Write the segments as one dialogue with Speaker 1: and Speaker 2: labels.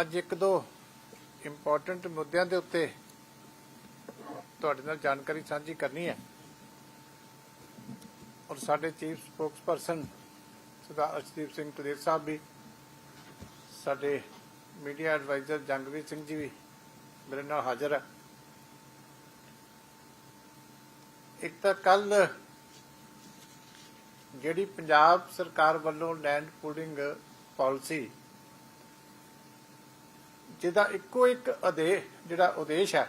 Speaker 1: ਅੱਜ ਇੱਕ ਦੋ ਇੰਪੋਰਟੈਂਟ ਮੁੱਦਿਆਂ ਦੇ ਉੱਤੇ ਤੁਹਾਡੇ ਨਾਲ ਜਾਣਕਾਰੀ ਸਾਂਝੀ ਕਰਨੀ ਹੈ। ਔਰ ਸਾਡੇ ਚੀਫ ਸਪੋਕਸਪਰਸਨ ਸਰਦਾਰ ਅਰਸ਼ਦੀਪ ਸਿੰਘ ਤੁਰੇਰ ਸਾਹਿਬ ਵੀ, ਸਾਡੇ ਮੀਡੀਆ ਐਡਵਾਈਜ਼ਰ ਜੰਗਵੀਰ ਸਿੰਘ ਜੀ ਵੀ ਮੇਰੇ ਨਾਲ ਹਾਜ਼ਰ ਹੈ। ਇੱਕ ਤਾਂ ਕੱਲ ਜਿਹੜੀ ਪੰਜਾਬ ਸਰਕਾਰ ਵੱਲੋਂ ਲੈਂਡ ਪੂਲਿੰਗ ਪਾਲਿਸੀ ਜਿਹਦਾ ਇੱਕੋ ਇੱਕ ਅਦੇ ਜਿਹੜਾ ਉਦੇਸ਼ ਹੈ,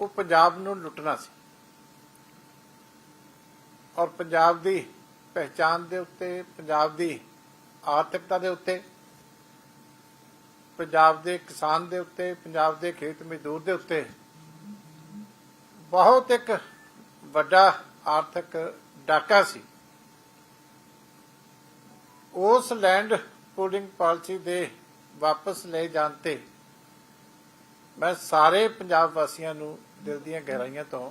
Speaker 1: ਉਹ ਪੰਜਾਬ ਨੂੰ ਲੁੱਟਣਾ ਸੀ। ਔਰ ਪੰਜਾਬ ਦੀ ਪਹਿਚਾਨ ਦੇ ਉੱਤੇ, ਪੰਜਾਬ ਦੀ ਆਰਥਿਕਤਾ ਦੇ ਉੱਤੇ, ਪੰਜਾਬ ਦੇ ਕਿਸਾਨ ਦੇ ਉੱਤੇ, ਪੰਜਾਬ ਦੇ ਖੇਤ ਮਜ਼ਦੂਰ ਦੇ ਉੱਤੇ ਬਹੁਤ ਇੱਕ ਵੱਡਾ ਆਰਥਿਕ ਡਾਕਾ ਸੀ। ਉਸ ਲੈਂਡ ਪੂਲਿੰਗ ਪਾਲਿਸੀ ਦੇ ਵਾਪਸ ਲੈ ਜਾਣ ਤੇ ਮੈਂ ਸਾਰੇ ਪੰਜਾਬ ਵਾਸੀਆਂ ਨੂੰ ਦਿਲ ਦੀਆਂ ਗਹਿਰਾਈਆਂ ਤੋਂ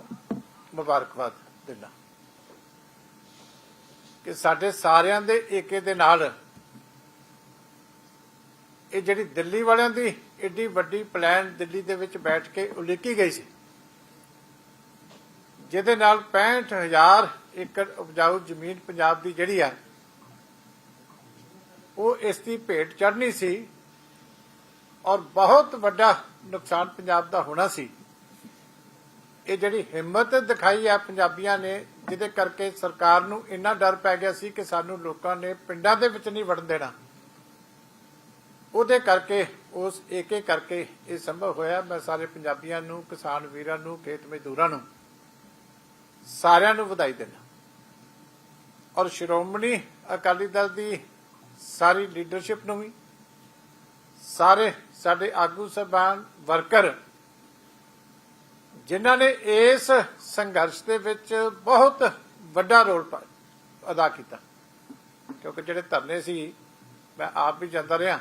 Speaker 1: ਮੁਬਾਰਕਬਾਦ ਦਿੰਦਾ। ਕਿ ਸਾਡੇ ਸਾਰਿਆਂ ਦੇ ਏਕੇ ਦੇ ਨਾਲ ਇਹ ਜਿਹੜੀ ਦਿੱਲੀ ਵਾਲਿਆਂ ਦੀ ਏਡੀ ਵੱਡੀ ਪਲਾਨ ਦਿੱਲੀ ਦੇ ਵਿੱਚ ਬੈਠ ਕੇ ਉਲੀਕੀ ਗਈ ਸੀ, ਜਿਹਦੇ ਨਾਲ 65000 ਏਕੜ ਉਪਜਾਊ ਜ਼ਮੀਨ ਪੰਜਾਬ ਦੀ ਜਿਹੜੀ ਆ, ਉਹ ਇਸ ਦੀ ਭੇਟ ਚੜਨੀ ਸੀ ਔਰ ਬਹੁਤ ਵੱਡਾ ਨੁਕਸਾਨ ਪੰਜਾਬ ਦਾ ਹੋਣਾ ਸੀ। ਇਹ ਜਿਹੜੀ ਹਿੰਮਤ ਦਿਖਾਈ ਹੈ ਪੰਜਾਬੀਆਂ ਨੇ, ਜਿਹਦੇ ਕਰਕੇ ਸਰਕਾਰ ਨੂੰ ਇੰਨਾ ਡਰ ਪੈ ਗਿਆ ਸੀ ਕਿ ਸਾਨੂੰ ਲੋਕਾਂ ਨੇ ਪਿੰਡਾਂ ਦੇ ਵਿੱਚ ਨਹੀਂ ਵੜਨ ਦੇਣਾ। ਉਹਦੇ ਕਰਕੇ, ਉਸ ਏਕੇ ਕਰਕੇ ਇਹ ਸੰਭਵ ਹੋਇਆ। ਮੈਂ ਸਾਰੇ ਪੰਜਾਬੀਆਂ ਨੂੰ, ਕਿਸਾਨ ਵੀਰਾਂ ਨੂੰ, ਖੇਤ ਮਜ਼ਦੂਰਾਂ ਨੂੰ ਸਾਰਿਆਂ ਨੂੰ ਵਧਾਈ ਦਿੰਦਾ ਔਰ ਸ਼੍ਰੋਮਣੀ ਅਕਾਲੀ ਦਲ ਦੀ ਸਾਰੀ ਲੀਡਰਸ਼ਿਪ ਨੂੰ ਵੀ ਸਾਰੇ ਸਾਡੇ ਆਗੂ ਸਭਾਨ ਵਰਕਰ, ਜਿਨ੍ਹਾਂ ਨੇ ਇਸ ਸੰਘਰਸ਼ ਦੇ ਵਿੱਚ ਬਹੁਤ ਵੱਡਾ ਰੋਲ ਅਦਾ ਕੀਤਾ। ਕਿਉਂਕਿ ਜਿਹੜੇ ਧਰਨੇ ਸੀ, ਮੈਂ ਆਪ ਵੀ ਜਾਂਦਾ ਰਿਹਾ।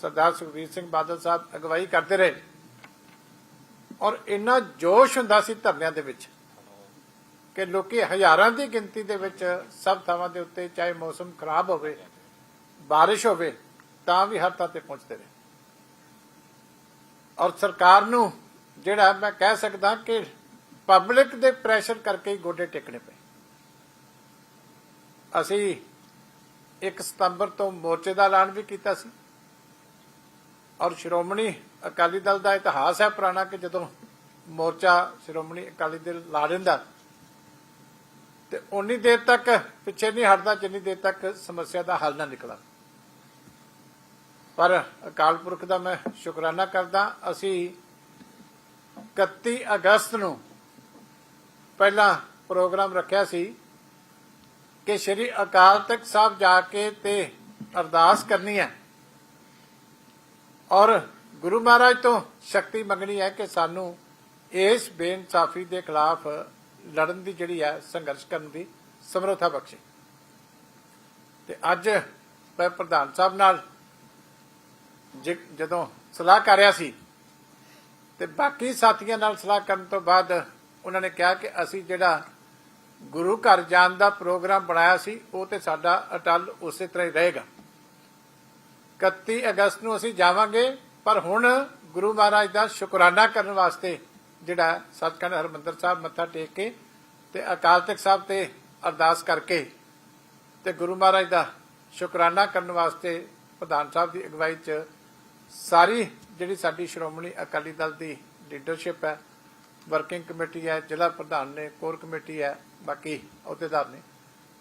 Speaker 1: ਸਰਦਾਰ ਸੁਖਬੀਰ ਸਿੰਘ ਬਾਦਲ ਸਾਹਿਬ ਅਗਵਾਈ ਕਰਦੇ ਰਹੇ। ਔਰ ਇੰਨਾ ਜੋਸ਼ ਹੁੰਦਾ ਸੀ ਧਰਨਿਆਂ ਦੇ ਵਿੱਚ ਕਿ ਲੋਕੀ ਹਜ਼ਾਰਾਂ ਦੀ ਗਿਣਤੀ ਦੇ ਵਿੱਚ ਸਭ ਥਾਵਾਂ ਦੇ ਉੱਤੇ ਚਾਹੇ ਮੌਸਮ ਖਰਾਬ ਹੋਵੇ, ਬਾਰਿਸ਼ ਹੋਵੇ ਤਾਂ ਵੀ ਹਰ ਥਾਂ ਤੇ ਪਹੁੰਚਦੇ ਰਹੇ ਔਰ ਸਰਕਾਰ ਨੂੰ ਜਿਹੜਾ ਮੈਂ ਕਹਿ ਸਕਦਾ ਕਿ ਪਬਲਿਕ ਦੇ ਪ੍ਰੈਸ਼ਰ ਕਰਕੇ ਹੀ ਗੋਡੇ ਟੇਕਣੇ ਪਏ। ਅਸੀਂ 1 ਸਤੰਬਰ ਤੋਂ ਮੋਰਚੇ ਦਾ ਐਲਾਨ ਵੀ ਕੀਤਾ ਸੀ। ਔਰ ਸ਼੍ਰੋਮਣੀ ਅਕਾਲੀ ਦਲ ਦਾ ਇਤਿਹਾਸ ਹੈ ਪੁਰਾਣਾ ਕਿ ਜਦੋਂ ਮੋਰਚਾ ਸ਼੍ਰੋਮਣੀ ਅਕਾਲੀ ਦਲ ਲਾ ਦਿੰਦਾ, ਤੇ ਉਨੀ ਦੇਰ ਤੱਕ ਪਿੱਛੇ ਨਹੀਂ ਹਟਦਾ ਜਿੰਨੀ ਦੇਰ ਤੱਕ ਸਮੱਸਿਆ ਦਾ ਹੱਲ ਨਾ ਨਿਕਲਦਾ। ਪਰ ਅਕਾਲ ਪੁਰਖ ਦਾ ਮੈਂ ਸ਼ੁਕਰਾਨਾ ਕਰਦਾ, ਅਸੀਂ 31 ਅਗਸਤ ਨੂੰ ਪਹਿਲਾ ਪ੍ਰੋਗਰਾਮ ਰੱਖਿਆ ਸੀ ਕਿ ਸ੍ਰੀ ਅਕਾਲ ਤਖਤ ਸਾਹਿਬ ਜਾ ਕੇ ਤੇ ਅਰਦਾਸ ਕਰਨੀ ਹੈ। ਔਰ ਗੁਰੂ ਮਹਾਰਾਜ ਤੋਂ ਸ਼ਕਤੀ ਮੰਗਣੀ ਹੈ ਕਿ ਸਾਨੂੰ ਇਸ ਬੇਇਨਸਾਫੀ ਦੇ ਖਿਲਾਫ ਲੜਨ ਦੀ ਜਿਹੜੀ ਹੈ, ਸੰਘਰਸ਼ ਕਰਨ ਦੀ ਸਮਰੱਥਾ ਬਖਸ਼ੇ। ਤੇ ਅੱਜ ਮੈਂ ਪ੍ਰਧਾਨ ਸਾਹਿਬ ਨਾਲ ਜ- ਜਦੋਂ ਸਲਾਹ ਕਰ ਰਿਹਾ ਸੀ, ਤੇ ਬਾਕੀ ਸਾਥੀਆਂ ਨਾਲ ਸਲਾਹ ਕਰਨ ਤੋਂ ਬਾਅਦ ਉਹਨਾਂ ਨੇ ਕਿਹਾ ਕਿ ਅਸੀਂ ਜਿਹੜਾ ਗੁਰੂ ਘਰ ਜਾਣ ਦਾ ਪ੍ਰੋਗਰਾਮ ਬਣਾਇਆ ਸੀ, ਉਹ ਤੇ ਸਾਡਾ ਅਟਲ ਉਸੇ ਤਰ੍ਹਾਂ ਹੀ ਰਹੇਗਾ। 31 ਅਗਸਤ ਨੂੰ ਅਸੀਂ ਜਾਵਾਂਗੇ, ਪਰ ਹੁਣ ਗੁਰੂ ਮਹਾਰਾਜ ਦਾ ਸ਼ੁਕਰਾਨਾ ਕਰਨ ਵਾਸਤੇ ਜਿਹੜਾ ਸਤਿਖੰਡ ਹਰਮੰਦਰ ਸਾਹਿਬ ਮੱਥਾ ਟੇਕ ਕੇ ਤੇ ਅਕਾਲ ਤਖਤ ਸਾਹਿਬ ਤੇ ਅਰਦਾਸ ਕਰਕੇ ਤੇ ਗੁਰੂ ਮਹਾਰਾਜ ਦਾ ਸ਼ੁਕਰਾਨਾ ਕਰਨ ਵਾਸਤੇ ਪ੍ਰਧਾਨ ਸਾਹਿਬ ਦੀ ਅਗਵਾਈ 'ਚ ਸਾਰੀ ਜਿਹੜੀ ਸਾਡੀ ਸ਼੍ਰੋਮਣੀ ਅਕਾਲੀ ਦਲ ਦੀ ਲੀਡਰਸ਼ਿਪ ਹੈ ਵਰਕਿੰਗ ਕਮੇਟੀ ਹੈ, ਜ਼ਿਲ੍ਹਾ ਪ੍ਰਧਾਨ ਨੇ ਕੋਰ ਕਮੇਟੀ ਹੈ, ਬਾਕੀ ਅਹੁਦੇਦਾਰ ਨੇ,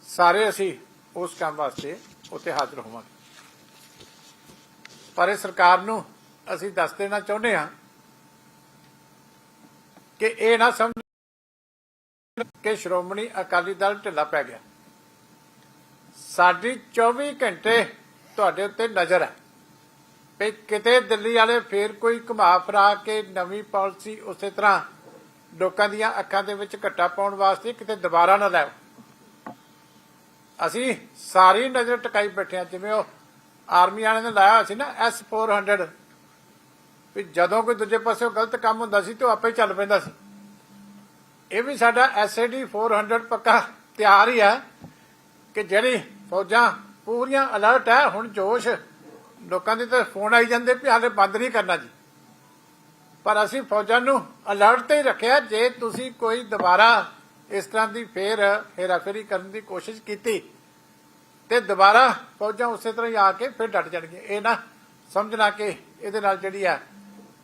Speaker 1: ਸਾਰੇ ਅਸੀਂ ਉਸ ਕੰਮ ਵਾਸਤੇ ਉੱਥੇ ਹਾਜ਼ਰ ਹੋਵਾਂਗੇ। ਪਰ ਇਹ ਸਰਕਾਰ ਨੂੰ ਅਸੀਂ ਦੱਸ ਦੇਣਾ ਚਾਹੁੰਦੇ ਹਾਂ ਕਿ ਇਹ ਨਾ ਸਮਝ ਕਿ ਸ਼੍ਰੋਮਣੀ ਅਕਾਲੀ ਦਲ ਢਿੱਲਾ ਪੈ ਗਿਆ। ਸਾਡੀ 24 ਘੰਟੇ ਤੁਹਾਡੇ ਉੱਤੇ ਨਜ਼ਰ ਹੈ। ਵੀ ਕਿਤੇ ਦਿੱਲੀ ਵਾਲੇ ਫੇਰ ਕੋਈ ਘੁਮਾ ਫਰਾ ਕੇ ਨਵੀਂ ਪਾਲਿਸੀ ਉਸੇ ਤਰ੍ਹਾਂ ਲੋਕਾਂ ਦੀਆਂ ਅੱਖਾਂ ਦੇ ਵਿੱਚ ਘੱਟਾ ਪਾਉਣ ਵਾਸਤੇ ਕਿਤੇ ਦੁਬਾਰਾ ਨਾ ਲੈ ਅਸੀਂ ਸਾਰੀ ਨਜ਼ਰ ਟਿਕਾਈ ਬੈਠੇ ਹਾਂ, ਜਿਵੇਂ ਉਹ ਆਰਮੀ ਵਾਲਿਆਂ ਨੇ ਲਾਇਆ ਸੀ ਨਾ S400 ਵੀ ਜਦੋਂ ਕੋਈ ਦੂਜੇ ਪਾਸੇ ਗਲਤ ਕੰਮ ਹੁੰਦਾ ਸੀ ਤੇ ਆਪੇ ਚੱਲ ਪੈਂਦਾ ਸੀ। ਇਹ ਵੀ ਸਾਡਾ SAD 400 ਪੱਕਾ ਤਿਆਰ ਹੀ ਹੈ ਕਿ ਜਿਹੜੀ ਫੌਜਾਂ ਪੂਰੀਆਂ ਅਲਰਟ ਹੈ, ਹੁਣ ਜੋਸ਼ ਲੋਕਾਂ ਦੇ ਤਾਂ ਫੋਨ ਆਈ ਜਾਂਦੇ ਵੀ ਹਾਲੇ ਬੰਦ ਨਹੀਂ ਕਰਨਾ ਜੀ। ਪਰ ਅਸੀਂ ਫੌਜਾਂ ਨੂੰ ਅਲਰਟ ਤੇ ਰੱਖਿਆ, ਜੇ ਤੁਸੀਂ ਕੋਈ ਦੁਬਾਰਾ ਇਸ ਤਰ੍ਹਾਂ ਦੀ ਫੇਰ ਹੇਰਾਫੇਰੀ ਕਰਨ ਦੀ ਕੋਸ਼ਿਸ਼ ਕੀਤੀ, ਤੇ ਦੁਬਾਰਾ ਫੌਜਾਂ ਉਸੇ ਤਰ੍ਹਾਂ ਹੀ ਆ ਕੇ ਫਿਰ ਡਟ ਜਾਣਗੀਆਂ। ਇਹ ਨਾ ਸਮਝਣਾ ਕਿ ਇਹਦੇ ਨਾਲ ਜਿਹੜੀ ਆ,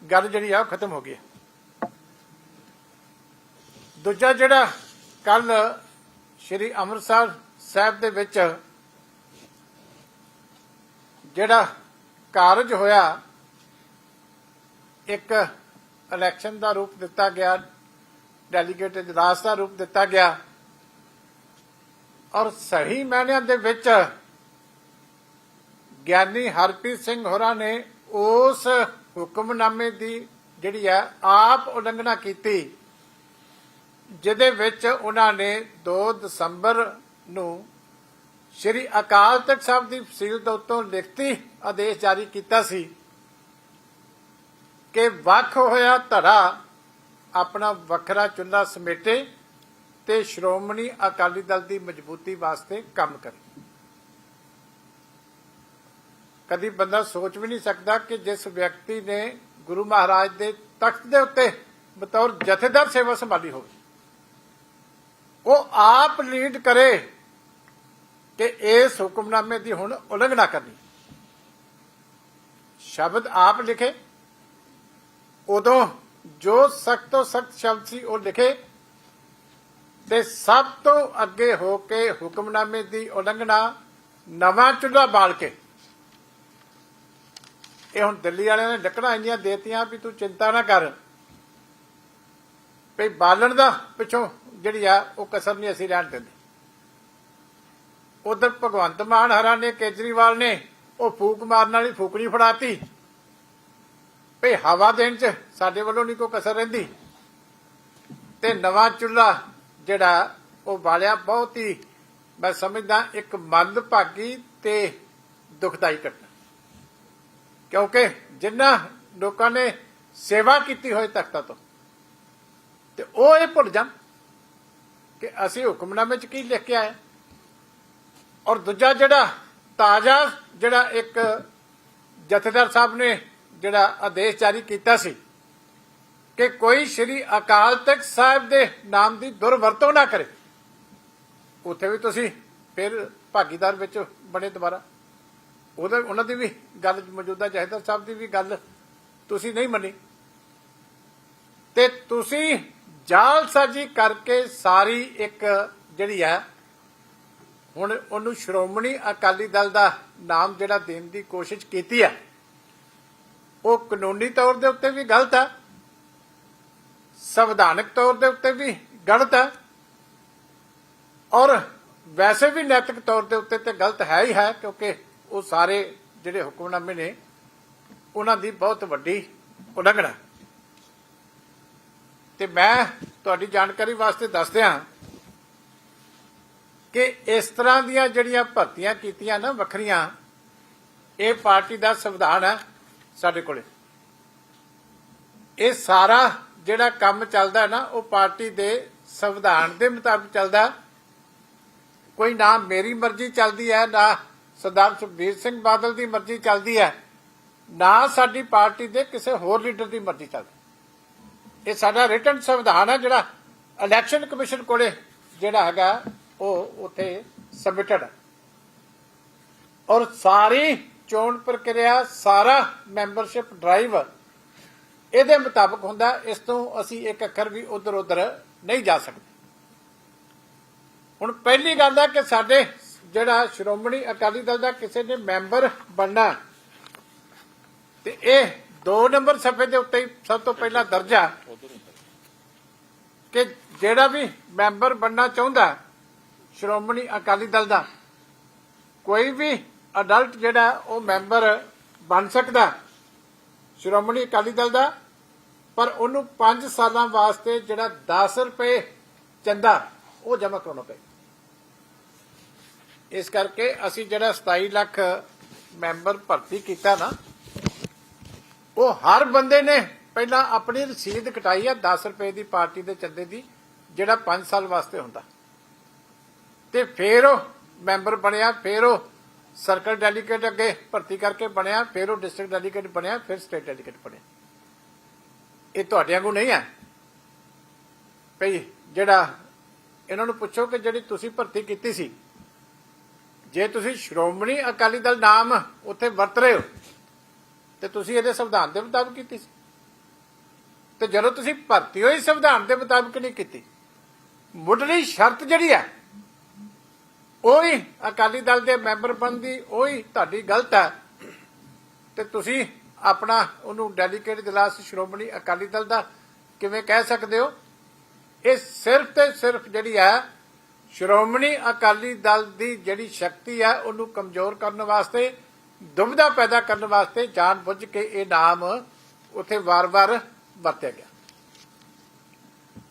Speaker 1: ਗੱਲ ਜਿਹੜੀ ਆ ਉਹ ਖਤਮ ਹੋ ਗਈ। ਦੂਜਾ ਜਿਹੜਾ ਕੱਲ ਸ਼੍ਰੀ ਅੰਮ੍ਰਿਤਸਰ ਸਾਹਿਬ ਦੇ ਵਿੱਚ ਜਿਹੜਾ ਕਾਰਜ ਹੋਇਆ, ਇੱਕ ਇਲੈਕਸ਼ਨ ਦਾ ਰੂਪ ਦਿੱਤਾ ਗਿਆ ਡੈਲੀਗੇਟ ਇਜਲਾਸ ਦਾ ਰੂਪ ਦਿੱਤਾ ਗਿਆ ਔਰ ਸਹੀ ਮਾਇਨਿਆਂ ਦੇ ਵਿੱਚ ਗਿਆਨੀ ਹਰਪ੍ਰੀਤ ਸਿੰਘ ਹੋਰਾਂ ਨੇ ਉਸ ਹੁਕਮਨਾਮੇ ਦੀ ਜਿਹੜੀ ਹੈ, ਆਪ ਉਲੰਘਣਾ ਕੀਤੀ, ਜਿਹਦੇ ਵਿੱਚ ਉਹਨਾਂ ਨੇ 2 ਦਸੰਬਰ ਨੂੰ ਸ਼੍ਰੀ ਅਕਾਲ ਤਖਤ ਸਾਹਿਬ ਦੀ ਫਸੀਲ ਤੋਂ ਉੱਤੋਂ ਲਿਖਤੀ ਆਦੇਸ਼ ਜਾਰੀ ਕੀਤਾ ਸੀ ਕਿ ਵੱਖ ਹੋਇਆ ਧੜਾ ਆਪਣਾ ਵੱਖਰਾ ਚੁੱਲ੍ਹਾ ਸਮੇਟੇ ਤੇ ਸ਼੍ਰੋਮਣੀ ਅਕਾਲੀ ਦਲ ਦੀ ਮਜ਼ਬੂਤੀ ਵਾਸਤੇ ਕੰਮ ਕਰੇ। ਕਦੀ ਬੰਦਾ ਸੋਚ ਵੀ ਨਹੀਂ ਸਕਦਾ ਕਿ ਜਿਸ ਵਿਅਕਤੀ ਨੇ ਗੁਰੂ ਮਹਾਰਾਜ ਦੇ ਤਖਤ ਦੇ ਉੱਤੇ ਬਤੌਰ ਜਥੇਦਾਰ ਸੇਵਾ ਸੰਭਾਲੀ ਹੋਵੇ। ਉਹ ਆਪ ਲੀਡ ਕਰੇ ਕਿ ਇਸ ਹੁਕਮਨਾਮੇ ਦੀ ਹੁਣ ਉਲੰਘਣਾ ਕਰਨੀ। ਸ਼ਬਦ ਆਪ ਲਿਖੇ, ਉਦੋਂ ਜੋ ਸਖਤ ਤੋਂ ਸਖਤ ਸ਼ਬਦ ਸੀ ਉਹ ਲਿਖੇ, ਤੇ ਸਭ ਤੋਂ ਅੱਗੇ ਹੋ ਕੇ ਹੁਕਮਨਾਮੇ ਦੀ ਉਲੰਘਣਾ ਨਵਾਂ ਚੁੱਲ੍ਹਾ ਬਾਲ ਕੇ। ਇਹ ਹੁਣ ਦਿੱਲੀ ਵਾਲਿਆਂ ਨੇ ਲੱਕੜਾਂ ਇੰਨੀਆਂ ਦੇਤੀਆਂ ਵੀ ਤੂੰ ਚਿੰਤਾ ਨਾ ਕਰ। ਵੀ ਬਾਲਣ ਦਾ ਪਿੱਛੋਂ ਜਿਹੜੀ ਆ, ਉਹ ਕਸਰ ਨਹੀਂ ਅਸੀਂ ਰਹਿਣ ਦਿੰਦੇ। ਉਧਰ ਭਗਵੰਤ ਮਾਨ ਹਰਾ ਨੇ, ਕੇਜਰੀਵਾਲ ਨੇ, ਉਹ ਫੂਕ ਮਾਰਨ ਵਾਲੀ ਫੂਕਣੀ ਫੜਾਤੀ। ਭਈ ਹਵਾ ਦੇਣ ਚ ਸਾਡੇ ਵੱਲੋਂ ਨਹੀਂ ਕੋਈ ਕਸਰ ਰਹਿੰਦੀ। ਤੇ ਨਵਾਂ ਚੁੱਲ੍ਹਾ ਜਿਹੜਾ, ਉਹ ਬਾਲਿਆ ਬਹੁਤ ਹੀ, ਮੈਂ ਸਮਝਦਾ ਇੱਕ ਮੰਦਭਾਗੀ ਤੇ ਦੁਖਦਾਈ ਘਟਨਾ। ਕਿਉਂਕਿ ਜਿੰਨਾ ਲੋਕਾਂ ਨੇ ਸੇਵਾ ਕੀਤੀ ਹੋਏ ਤਖਤਾਂ ਤੋਂ, ਤੇ ਉਹ ਇਹ ਭੁੱਲ ਜਾਣ ਕਿ ਅਸੀਂ ਹੁਕਮਨਾਮੇ ਚ ਕੀ ਲਿਖ ਕੇ ਆਏ। ਔਰ ਦੂਜਾ ਜਿਹੜਾ ਤਾਜ਼ਾ, ਜਿਹੜਾ ਇੱਕ ਜਥੇਦਾਰ ਸਾਹਿਬ ਨੇ ਜਿਹੜਾ ਆਦੇਸ਼ ਜਾਰੀ ਕੀਤਾ ਸੀ ਕਿ ਕੋਈ ਸ਼੍ਰੀ ਅਕਾਲ ਤਖਤ ਸਾਹਿਬ ਦੇ ਨਾਮ ਦੀ ਦੁਰਵਰਤੋਂ ਨਾ ਕਰੇ। ਉੱਥੇ ਵੀ ਤੁਸੀਂ ਫਿਰ ਭਾਗੀਦਾਰ ਵਿੱਚ ਬਣੇ ਦੁਬਾਰਾ। ਉਹਦੇ, ਉਹਨਾਂ ਦੀ ਵੀ ਗੱਲ, ਮੌਜੂਦਾ ਜਥੇਦਾਰ ਸਾਹਿਬ ਦੀ ਵੀ ਗੱਲ ਤੁਸੀਂ ਨਹੀਂ ਮੰਨੀ। ਤੇ ਤੁਸੀਂ ਜਾਲਸਾਜੀ ਕਰਕੇ ਸਾਰੀ ਇੱਕ ਜਿਹੜੀ ਹੈ ਹੁਣ ਉਹਨੂੰ ਸ਼੍ਰੋਮਣੀ ਅਕਾਲੀ ਦਲ ਦਾ ਨਾਮ ਜਿਹੜਾ ਦੇਣ ਦੀ ਕੋਸ਼ਿਸ਼ ਕੀਤੀ ਹੈ ਉਹ ਕਾਨੂੰਨੀ ਤੌਰ ਦੇ ਉੱਤੇ ਵੀ ਗਲਤ ਹੈ ਸੰਵਿਧਾਨਕ ਤੌਰ ਦੇ ਉੱਤੇ ਵੀ ਗਲਤ ਹੈ ਔਰ ਵੈਸੇ ਵੀ ਨੈਤਿਕ ਤੌਰ ਦੇ ਉੱਤੇ ਤੇ ਗਲਤ ਹੈ ਹੀ ਹੈ, ਕਿਉਂਕਿ ਉਹ ਸਾਰੇ ਜਿਹੜੇ ਹੁਕਮਨਾਮੇ ਨੇ, ਉਹਨਾਂ ਦੀ ਬਹੁਤ ਵੱਡੀ ਉਲੰਘਣਾ। ਤੇ ਮੈਂ ਤੁਹਾਡੀ ਜਾਣਕਾਰੀ ਵਾਸਤੇ ਦੱਸ ਦਿਆਂ ਕਿ ਇਸ ਤਰ੍ਹਾਂ ਦੀਆਂ ਜਿਹੜੀਆਂ ਭਰਤੀਆਂ ਕੀਤੀਆਂ ਨਾ ਵੱਖਰੀਆਂ, ਇਹ ਪਾਰਟੀ ਦਾ ਸੰਵਿਧਾਨ ਹੈ ਸਾਡੇ ਕੋਲੇ। ਇਹ ਸਾਰਾ ਜਿਹੜਾ ਕੰਮ ਚੱਲਦਾ ਨਾ, ਉਹ ਪਾਰਟੀ ਦੇ ਸੰਵਿਧਾਨ ਦੇ ਮੁਤਾਬਿਕ ਚੱਲਦਾ। ਕੋਈ ਨਾ ਮੇਰੀ ਮਰਜ਼ੀ ਚੱਲਦੀ ਹੈ, ਨਾ ਸਰਦਾਰ ਸੁਖਬੀਰ ਸਿੰਘ ਬਾਦਲ ਦੀ ਮਰਜ਼ੀ ਚੱਲਦੀ ਹੈ, ਨਾ ਸਾਡੀ ਪਾਰਟੀ ਦੇ ਕਿਸੇ ਹੋਰ ਲੀਡਰ ਦੀ ਮਰਜ਼ੀ ਚੱਲਦੀ। ਇਹ ਸਾਡਾ ਰਿਟਨ ਸੰਵਿਧਾਨ ਹੈ ਜਿਹੜਾ ਇਲੈਕਸ਼ਨ ਕਮਿਸ਼ਨ ਕੋਲੇ ਜਿਹੜਾ ਹੈਗਾ ਉਹ ਉੱਥੇ ਸਬਮਿਟਡ ਔਰ ਸਾਰੀ ਚੋਣ ਪ੍ਰਕਿਰਿਆ, ਸਾਰਾ ਮੈਂਬਰਸ਼ਿਪ ਡਰਾਈਵ ਇਹਦੇ ਮੁਤਾਬਕ ਹੁੰਦਾ ਇਸ ਤੋਂ ਅਸੀਂ ਇੱਕ ਅੱਖਰ ਵੀ ਉਧਰ ਉਧਰ ਨਹੀਂ ਜਾ ਸਕਦੇ। ਹੁਣ ਪਹਿਲੀ ਗੱਲ ਹੈ ਕਿ ਸਾਡੇ ਜਿਹੜਾ ਸ਼੍ਰੋਮਣੀ ਅਕਾਲੀ ਦਲ ਦਾ ਕਿਸੇ ਨੇ ਮੈਂਬਰ ਬਣਨਾ ਤੇ ਇਹ 2 ਨੰਬਰ ਸਫੇ ਦੇ ਉੱਤੇ ਸਭ ਤੋਂ ਪਹਿਲਾ ਦਰਜਾ ਕਿ ਜਿਹੜਾ ਵੀ ਮੈਂਬਰ ਬਣਨਾ ਚਾਹੁੰਦਾ ਸ਼੍ਰੋਮਣੀ ਅਕਾਲੀ ਦਲ ਦਾ। ਕੋਈ ਵੀ ਅਡਲਟ ਜਿਹੜਾ ਉਹ ਮੈਂਬਰ ਬਣ ਸਕਦਾ ਸ਼੍ਰੋਮਣੀ ਅਕਾਲੀ ਦਲ ਦਾ, ਪਰ ਉਹਨੂੰ 5 ਸਾਲਾਂ ਵਾਸਤੇ ਜਿਹੜਾ 10 ਰੁਪਏ ਚੰਦਾ, ਉਹ ਜਮ੍ਹਾਂ ਕਰਾਉਣਾ ਪਏ। ਇਸ ਕਰਕੇ ਅਸੀਂ ਜਿਹੜਾ 27 ਲੱਖ ਮੈਂਬਰ ਭਰਤੀ ਕੀਤਾ ਨਾ, ਉਹ ਹਰ ਬੰਦੇ ਨੇ ਪਹਿਲਾਂ ਆਪਣੀ ਰਸੀਦ ਕਟਾਈ ਆ 10 ਰੁਪਏ ਦੀ ਪਾਰਟੀ ਦੇ ਚੰਦੇ ਦੀ, ਜਿਹੜਾ 5 ਸਾਲ ਵਾਸਤੇ ਹੁੰਦਾ। ਤੇ ਫੇਰ ਉਹ ਮੈਂਬਰ ਬਣਿਆ, ਫਿਰ ਉਹ ਸਰਕਲ ਡੈਲੀਗੇਟ ਅੱਗੇ ਭਰਤੀ ਕਰਕੇ ਬਣਿਆ, ਫਿਰ ਉਹ ਡਿਸਟ੍ਰਿਕਟ ਡੈਲੀਗੇਟ ਬਣਿਆ, ਫਿਰ ਸਟੇਟ ਡੈਲੀਗੇਟ ਬਣਿਆ। ਇਹ ਤੁਹਾਡੇ ਵਾਂਗੂ ਨਹੀਂ ਹੈ। ਭਈ ਜਿਹੜਾ ਇਹਨਾਂ ਨੂੰ ਪੁੱਛੋ ਕਿ ਜਿਹੜੀ ਤੁਸੀਂ ਭਰਤੀ ਕੀਤੀ ਸੀ, ਜੇ ਤੁਸੀਂ ਸ਼੍ਰੋਮਣੀ ਅਕਾਲੀ ਦਲ ਨਾਮ ਉੱਥੇ ਵਰਤ ਰਹੇ ਹੋ, ਤੇ ਤੁਸੀਂ ਇਹਦੇ ਸੰਵਿਧਾਨ ਦੇ ਮੁਤਾਬਕ ਕੀਤੀ ਸੀ। ਤੇ ਜਦੋਂ ਤੁਸੀਂ ਭਰਤੀ ਹੋਈ ਸੰਵਿਧਾਨ ਦੇ ਮੁਤਾਬਕ ਨਹੀਂ ਕੀਤੀ। ਮੁੱਢਲੀ ਸ਼ਰਤ ਜਿਹੜੀ ਹੈ ਉਹੀ ਅਕਾਲੀ ਦਲ ਦੇ ਮੈਂਬਰ ਬਣਨ ਦੀ ਉਹੀ ਤੁਹਾਡੀ ਗਲਤ ਹੈ। ਤੇ ਤੁਸੀਂ ਆਪਣਾ ਉਹਨੂੰ ਡੈਲੀਕੇਟ ਜਲਾਸ ਸ਼੍ਰੋਮਣੀ ਅਕਾਲੀ ਦਲ ਦਾ ਕਿਵੇਂ ਕਹਿ ਸਕਦੇ ਹੋ? ਇਹ ਸਿਰਫ ਤੇ ਸਿਰਫ ਜਿਹੜੀ ਹੈ, ਸ਼੍ਰੋਮਣੀ ਅਕਾਲੀ ਦਲ ਦੀ ਜਿਹੜੀ ਸ਼ਕਤੀ ਹੈ, ਉਹਨੂੰ ਕਮਜ਼ੋਰ ਕਰਨ ਵਾਸਤੇ ਦੁਬਿਧਾ ਪੈਦਾ ਕਰਨ ਵਾਸਤੇ ਜਾਣ ਬੁੱਝ ਕੇ ਇਹ ਨਾਮ ਉੱਥੇ ਵਾਰ-ਵਾਰ ਵਰਤਿਆ ਗਿਆ।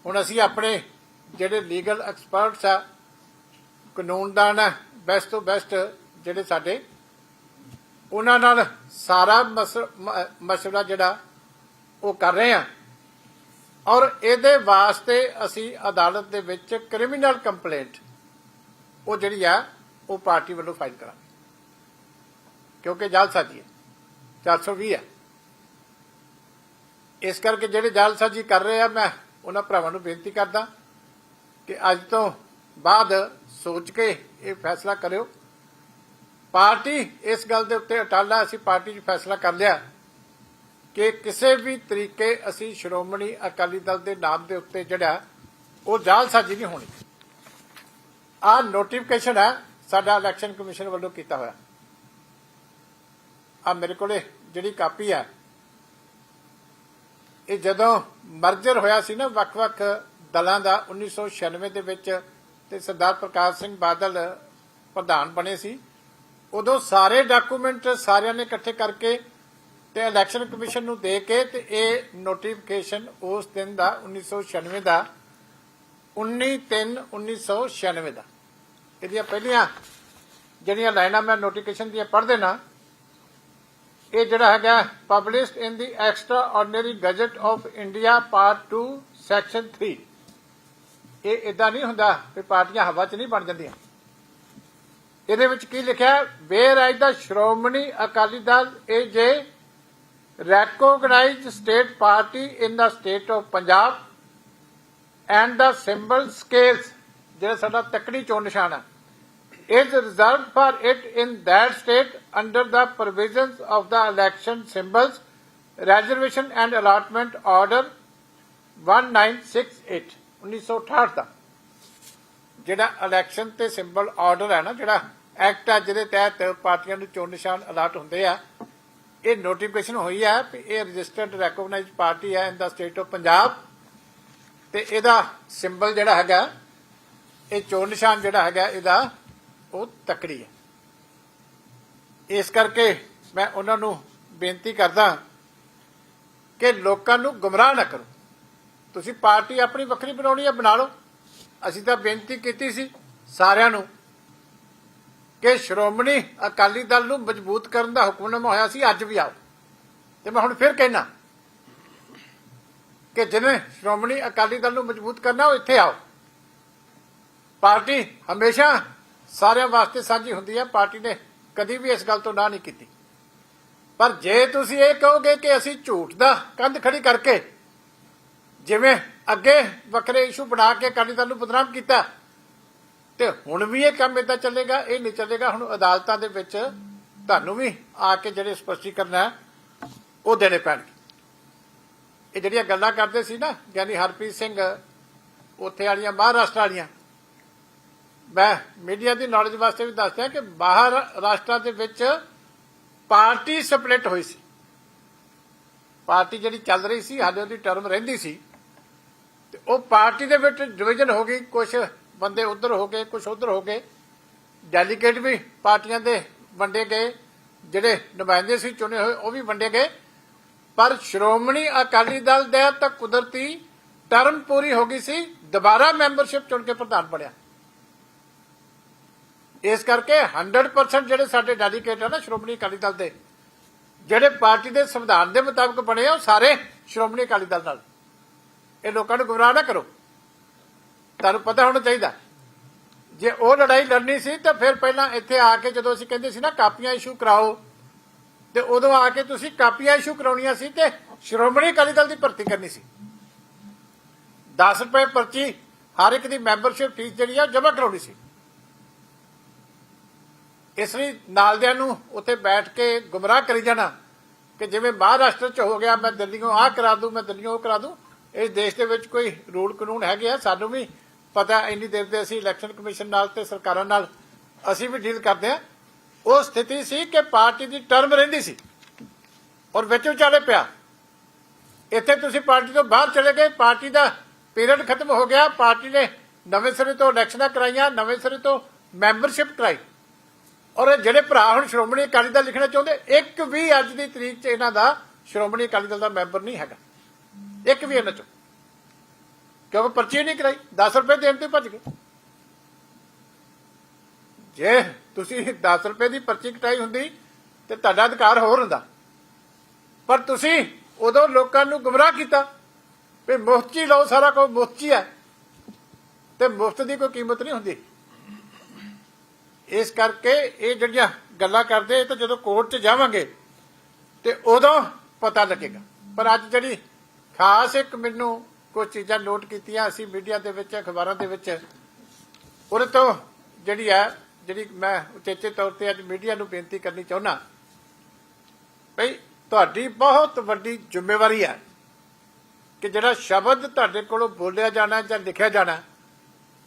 Speaker 1: ਹੁਣ ਅਸੀਂ ਆਪਣੇ ਜਿਹੜੇ ਲੀਗਲ ਐਕਸਪਰਟਸ ਆ ਕਾਨੂੰਨਦਾਨ ਆ ਬੈਸਟ ਤੋਂ ਬੈਸਟ ਜਿਹੜੇ ਸਾਡੇ, ਉਹਨਾਂ ਨਾਲ ਸਾਰਾ ਮਸ਼ਵਰਾ ਜਿਹੜਾ ਉਹ ਕਰ ਰਹੇ ਆ ਔਰ ਇਹਦੇ ਵਾਸਤੇ ਅਸੀਂ ਅਦਾਲਤ ਦੇ ਵਿੱਚ ਕ੍ਰਿਮੀਨਲ ਕੰਪਲੇਂਟ ਉਹ ਜਿਹੜੀ ਆ, ਉਹ ਪਾਰਟੀ ਵੱਲੋਂ ਫਾਈਲ ਕਰਾਂਗੇ। ਕਿਉਂਕਿ ਜਾਲਸਾਜੀ ਹੈ 420 ਹੈ। ਇਸ ਕਰਕੇ ਜਿਹੜੇ ਜਾਲਸਾਜੀ ਕਰ ਰਹੇ ਆ, ਮੈਂ ਉਹਨਾਂ ਭਰਾਵਾਂ ਨੂੰ ਬੇਨਤੀ ਕਰਦਾ ਕਿ ਅੱਜ ਤੋਂ ਬਾਅਦ ਸੋਚ ਕੇ ਇਹ ਫੈਸਲਾ ਕਰਿਓ। ਪਾਰਟੀ ਇਸ ਗੱਲ ਦੇ ਉੱਤੇ ਅਟਾਲਾ ਅਸੀਂ ਪਾਰਟੀ 'ਚ ਫੈਸਲਾ ਕਰ ਲਿਆ ਕਿ ਕਿਸੇ ਵੀ ਤਰੀਕੇ ਅਸੀਂ ਸ਼੍ਰੋਮਣੀ ਅਕਾਲੀ ਦਲ ਦੇ ਨਾਮ ਦੇ ਉੱਤੇ ਜਿਹੜਾ, ਉਹ ਜਾਲਸਾਜੀ ਨਹੀਂ ਹੋਣੀ। ਆ ਨੋਟੀਫਿਕੇਸ਼ਨ ਹੈ ਸਾਡਾ ਇਲੈਕਸ਼ਨ ਕਮਿਸ਼ਨ ਵੱਲੋਂ ਕੀਤਾ ਹੋਇਆ। ਆ ਮੇਰੇ ਕੋਲੇ ਜਿਹੜੀ ਕਾਪੀ ਹੈ ਇਹ ਜਦੋਂ ਮਰਜਰ ਹੋਇਆ ਸੀ ਨਾ ਵੱਖ-ਵੱਖ ਦਲਾਂ ਦਾ 1996 ਦੇ ਵਿੱਚ ਤੇ ਸਰਦਾਰ ਪ੍ਰਕਾਸ਼ ਸਿੰਘ ਬਾਦਲ ਪ੍ਰਧਾਨ ਬਣੇ ਸੀ। ਉਦੋਂ ਸਾਰੇ ਡਾਕੂਮੈਂਟ ਸਾਰਿਆਂ ਨੇ ਇਕੱਠੇ ਕਰਕੇ ਤੇ ਇਲੈਕਸ਼ਨ ਕਮਿਸ਼ਨ ਨੂੰ ਦੇ ਕੇ ਤੇ ਇਹ ਨੋਟੀਫਿਕੇਸ਼ਨ ਉਸ ਦਿਨ ਦਾ 1996 ਦਾ 19/3/1996 ਦਾ। ਇਹਦੀਆਂ ਪਹਿਲੀਆਂ ਜਿਹੜੀਆਂ ਲਾਈਨਾਂ ਮੈਂ ਨੋਟੀਫਿਕੇਸ਼ਨ ਦੀਆਂ ਪੜ੍ਹ ਦੇਣਾ, ਇਹ ਜਿਹੜਾ ਹੈਗਾ published in the extraordinary gazette of India part 2 section 3 ਇਹ ਇਦਾਂ ਨਹੀਂ ਹੁੰਦਾ ਵੀ ਪਾਰਟੀਆਂ ਹਵਾ 'ਚ ਨਹੀਂ ਬਣ ਜਾਂਦੀਆਂ ਇਹਦੇ ਵਿੱਚ ਕੀ ਲਿਖਿਆ whereas the Shiromani Akali Dal is a recognized state party in the state of Punjab and the symbol scales ਜਿਹੜਾ ਸਾਡਾ ਤੱਕੜੀ ਚੋਣ ਨਿਸ਼ਾਨ ਹੈ is reserved for it in that state under the provisions of the election symbols reservation and allotment order 1968 1968 ਦਾ। ਜਿਹੜਾ election ਤੇ symbol order ਹੈ ਨਾ, ਜਿਹੜਾ ਐਕਟ ਆ ਜਿਹਦੇ ਤਹਿਤ ਪਾਰਟੀਆਂ ਨੂੰ ਚੋਣ ਨਿਸ਼ਾਨ ਅਲਾਟ ਹੁੰਦੇ ਆ, ਇਹ ਨੋਟੀਫਿਕੇਸ਼ਨ ਹੋਈ ਹੈ ਕਿ ਇਹ ਰਜਿਸਟਰਡ ਰੈਕੋਗਨਾਈਜ਼ਡ ਪਾਰਟੀ ਹੈ in the state of Punjab ਤੇ ਇਹਦਾ ਸਿੰਬਲ ਜਿਹੜਾ ਹੈਗਾ, ਇਹ ਚੋਣ ਨਿਸ਼ਾਨ ਜਿਹੜਾ ਹੈਗਾ, ਇਹਦਾ ਉਹ ਤਕੜੀ ਹੈ। ਇਸ ਕਰਕੇ ਮੈਂ ਉਹਨਾਂ ਨੂੰ ਬੇਨਤੀ ਕਰਦਾ ਕਿ ਲੋਕਾਂ ਨੂੰ ਗੁੰਮਰਾਹ ਨਾ ਕਰੋ। ਤੁਸੀਂ ਪਾਰਟੀ ਆਪਣੀ ਵੱਖਰੀ ਬਣਾਉਣੀ ਹੈ, ਬਣਾ ਲਓ। ਅਸੀਂ ਤਾਂ ਬੇਨਤੀ ਕੀਤੀ ਸੀ ਸਾਰਿਆਂ ਨੂੰ ਕਿ ਸ਼੍ਰੋਮਣੀ ਅਕਾਲੀ ਦਲ ਨੂੰ ਮਜ਼ਬੂਤ ਕਰਨ ਦਾ ਹੁਕਮਨਾਮਾ ਹੋਇਆ ਸੀ, ਅੱਜ ਵੀ ਆਓ। ਤੇ ਮੈਂ ਹੁਣ ਫਿਰ ਕਹਿਣਾ ਕਿ ਜਿਵੇਂ ਸ਼੍ਰੋਮਣੀ ਅਕਾਲੀ ਦਲ ਨੂੰ ਮਜ਼ਬੂਤ ਕਰਨਾ, ਉਹ ਇੱਥੇ ਆਓ। ਪਾਰਟੀ ਹਮੇਸ਼ਾ ਸਾਰਿਆਂ ਵਾਸਤੇ ਸਾਂਝੀ ਹੁੰਦੀ ਹੈ। ਪਾਰਟੀ ਨੇ ਕਦੀ ਵੀ ਇਸ ਗੱਲ ਤੋਂ ਨਾ ਨਹੀਂ ਕੀਤੀ। ਪਰ ਜੇ ਤੁਸੀਂ ਇਹ ਕਹੋਗੇ ਕਿ ਅਸੀਂ ਝੂਠ ਦਾ ਕੰਧ ਖੜੀ ਕਰਕੇ ਜਿਵੇਂ ਅੱਗੇ ਵੱਖਰੇ ਇਸ਼ੂ ਬਣਾ ਕੇ ਅਕਾਲੀ ਦਲ ਨੂੰ ਬਦਨਾਮ ਕੀਤਾ, ਤੇ ਹੁਣ ਵੀ ਇਹ ਕੰਮ ਇਦਾਂ ਚੱਲੇਗਾ, ਇਹ ਨਹੀਂ ਚੱਲੇਗਾ, ਹੁਣ ਅਦਾਲਤਾਂ ਦੇ ਵਿੱਚ ਤੁਹਾਨੂੰ ਵੀ ਆ ਕੇ ਜਿਹੜੇ ਸਪਸ਼ਟੀਕਰਨ ਹੈ, ਉਹ ਦੇਣੇ ਪੈਣਗੇ। ਇਹ ਜਿਹੜੀਆਂ ਗੱਲਾਂ ਕਰਦੇ ਸੀ ਨਾ ਗਿਆਨੀ ਹਰਪ੍ਰੀਤ ਸਿੰਘ, ਉੱਥੇ ਵਾਲੀਆਂ, ਮਹਾਰਾਸ਼ਟਰ ਵਾਲੀਆਂ, ਮੈਂ ਮੀਡੀਆ ਦੀ ਨੌਲੇਜ ਵਾਸਤੇ ਵੀ ਦੱਸਦਾ ਕਿ ਬਾਹਰ ਰਾਸ਼ਟਰਾਂ ਦੇ ਵਿੱਚ ਪਾਰਟੀ ਸਪਲਿਟ ਹੋਈ ਸੀ। ਪਾਰਟੀ ਜਿਹੜੀ ਚੱਲ ਰਹੀ ਸੀ, ਹਾਲੇ ਉਹਦੀ ਟਰਮ ਰਹਿੰਦੀ ਸੀ। ਤੇ ਉਹ ਪਾਰਟੀ ਦੇ ਵਿੱਚ ਡਿਵੀਜ਼ਨ ਹੋ ਗਈ ਕੁਝ ਬੰਦੇ ਉਧਰ ਹੋ ਗਏ ਕੁਝ ਉਧਰ ਹੋ ਗਏ। ਡੈਲੀਗੇਟ ਵੀ ਪਾਰਟੀਆਂ ਦੇ ਵੰਡੇ ਗਏ, ਜਿਹੜੇ ਨੁਮਾਇੰਦੇ ਸੀ ਚੁਣੇ ਹੋਏ, ਉਹ ਵੀ ਵੰਡੇ ਗਏ। ਪਰ ਸ਼੍ਰੋਮਣੀ ਅਕਾਲੀ ਦਲ ਦੇ ਤਾਂ ਕੁਦਰਤੀ ਟਰਮ ਪੂਰੀ ਹੋ ਗਈ ਸੀ, ਦੁਬਾਰਾ ਮੈਂਬਰਸ਼ਿਪ ਚੁਣ ਕੇ ਪ੍ਰਧਾਨ ਬਣਿਆ। ਇਸ ਕਰਕੇ 100% ਜਿਹੜੇ ਸਾਡੇ ਡੈਲੀਗੇਟ ਆ ਨਾ ਸ਼੍ਰੋਮਣੀ ਅਕਾਲੀ ਦਲ ਦੇ, ਜਿਹੜੇ ਪਾਰਟੀ ਦੇ ਸੰਵਿਧਾਨ ਦੇ ਮੁਤਾਬਕ ਬਣੇ ਆ, ਉਹ ਸਾਰੇ ਸ਼੍ਰੋਮਣੀ ਅਕਾਲੀ ਦਲ ਨਾਲ। ਇਹ ਲੋਕਾਂ ਨੂੰ ਗੁੰਮਰਾਹ ਨਾ ਕਰੋ। ਤੁਹਾਨੂੰ ਪਤਾ ਹੋਣਾ ਚਾਹੀਦਾ। ਜੇ ਉਹ ਲੜਾਈ ਲੜਨੀ ਸੀ, ਤਾਂ ਫਿਰ ਪਹਿਲਾਂ ਇੱਥੇ ਆ ਕੇ ਜਦੋਂ ਅਸੀਂ ਕਹਿੰਦੇ ਸੀ ਨਾ, ਕਾਪੀਆਂ ਇਸ਼ੂ ਕਰਾਓ, ਤੇ ਉਦੋਂ ਆ ਕੇ ਤੁਸੀਂ ਕਾਪੀਆਂ ਇਸ਼ੂ ਕਰਾਉਣੀਆਂ ਸੀ ਤੇ ਸ਼੍ਰੋਮਣੀ ਅਕਾਲੀ ਦਲ ਦੀ ਭਰਤੀ ਕਰਨੀ ਸੀ। 10 ਰੁਪਏ ਪਰਚੀ ਹਰ ਇੱਕ ਦੀ ਮੈਂਬਰਸ਼ਿਪ ਫੀਸ ਜਿਹੜੀ ਆ ਜਮ੍ਹਾਂ ਕਰਾਉਣੀ ਸੀ। ਇਸ ਲਈ ਨਾਲਦਿਆਂ ਨੂੰ ਉੱਥੇ ਬੈਠ ਕੇ ਗੁੰਮਰਾਹ ਕਰੀ ਜਾਣਾ ਕਿ ਜਿਵੇਂ ਮਹਾਰਾਸ਼ਟਰ ਚ ਹੋ ਗਿਆ, ਮੈਂ ਦਿੱਲੀੋਂ ਆਹ ਕਰਾ ਦੂੰ, ਮੈਂ ਦਿੱਲੀੋਂ ਉਹ ਕਰਾ ਦੂੰ। ਇਸ ਦੇਸ਼ ਦੇ ਵਿੱਚ ਕੋਈ ਰੂਲ ਕਾਨੂੰਨ ਹੈਗੇ ਆ, ਸਾਨੂੰ ਵੀ ਪਤਾ ਇੰਨੀ ਦੇਰ ਦੇ ਅਸੀਂ ਇਲੈਕਸ਼ਨ ਕਮਿਸ਼ਨ ਨਾਲ ਤੇ ਸਰਕਾਰਾਂ ਨਾਲ ਅਸੀਂ ਵੀ ਡੀਲ ਕਰਦੇ ਆ। ਉਹ ਸਥਿਤੀ ਸੀ ਕਿ ਪਾਰਟੀ ਦੀ ਟਰਮ ਰਹਿੰਦੀ ਸੀ ਔਰ ਵਿੱਚ ਵਿਚਾਲੇ ਪਿਆ। ਇੱਥੇ ਤੁਸੀਂ ਪਾਰਟੀ ਤੋਂ ਬਾਹਰ ਚਲੇ ਗਏ, ਪਾਰਟੀ ਦਾ ਪੀਰੀਅਡ ਖਤਮ ਹੋ ਗਿਆ, ਪਾਰਟੀ ਨੇ ਨਵੇਂ ਸਿਰੇ ਤੋਂ ਇਲੈਕਸ਼ਨਾਂ ਕਰਾਈਆਂ, ਨਵੇਂ ਸਿਰੇ ਤੋਂ ਮੈਂਬਰਸ਼ਿਪ ਕਰਾਈ। ਔਰ ਇਹ ਜਿਹੜੇ ਭਰਾ ਹੁਣ ਸ਼੍ਰੋਮਣੀ ਅਕਾਲੀ ਦਲ ਲਿਖਣਾ ਚਾਹੁੰਦੇ, ਇੱਕ ਵੀ ਅੱਜ ਦੀ ਤਰੀਕ 'ਚ ਇਹਨਾਂ ਦਾ ਸ਼੍ਰੋਮਣੀ ਅਕਾਲੀ ਦਲ ਦਾ ਮੈਂਬਰ ਨਹੀਂ ਹੈਗਾ। ਇੱਕ ਵੀ ਇਹਨਾਂ 'ਚੋਂ। ਕਿਉਂਕਿ ਪਰਚੀ ਨਹੀਂ ਕਰਾਈ 10 ਰੁਪਏ ਦੇਣ ਤੇ ਭੱਜ ਗਏ। ਜੇ ਤੁਸੀਂ 10 ਰੁਪਏ ਦੀ ਪਰਚੀ ਕਟਾਈ ਹੁੰਦੀ, ਤੇ ਤੁਹਾਡਾ ਅਧਿਕਾਰ ਹੋਰ ਹੁੰਦਾ। ਪਰ ਤੁਸੀਂ ਉਦੋਂ ਲੋਕਾਂ ਨੂੰ ਗੁੰਮਰਾਹ ਕੀਤਾ ਵੀ ਮੁਫਤ 'ਚ ਹੀ ਲਓ, ਸਾਰਾ ਕੁਝ ਮੁਫਤ 'ਚ ਹੀ ਹੈ। ਤੇ ਮੁਫਤ ਦੀ ਕੋਈ ਕੀਮਤ ਨਹੀਂ ਹੁੰਦੀ। ਇਸ ਕਰਕੇ ਇਹ ਜਿਹੜੀਆਂ ਗੱਲਾਂ ਕਰਦੇ, ਇਹ ਤਾਂ ਜਦੋਂ ਕੋਰਟ 'ਚ ਜਾਵਾਂਗੇ, ਤੇ ਉਦੋਂ ਪਤਾ ਲੱਗੇਗਾ। ਪਰ ਅੱਜ ਜਿਹੜੀ ਖਾਸ ਇੱਕ ਮੈਨੂੰ ਕੁਝ ਚੀਜ਼ਾਂ ਨੋਟ ਕੀਤੀਆਂ ਅਸੀਂ ਮੀਡੀਆ ਦੇ ਵਿੱਚ, ਅਖਬਾਰਾਂ ਦੇ ਵਿੱਚ। ਉਹਦੇ ਤੋਂ ਜਿਹੜੀ ਹੈ, ਜਿਹੜੀ ਮੈਂ ਉਚੇਚੇ ਤੌਰ ਤੇ ਅੱਜ ਮੀਡੀਆ ਨੂੰ ਬੇਨਤੀ ਕਰਨੀ ਚਾਹੁੰਦਾ ਭਈ ਤੁਹਾਡੀ ਬਹੁਤ ਵੱਡੀ ਜ਼ਿੰਮੇਵਾਰੀ ਹੈ ਕਿ ਜਿਹੜਾ ਸ਼ਬਦ ਤੁਹਾਡੇ ਕੋਲੋਂ ਬੋਲਿਆ ਜਾਣਾ ਜਾਂ ਲਿਖਿਆ ਜਾਣਾ,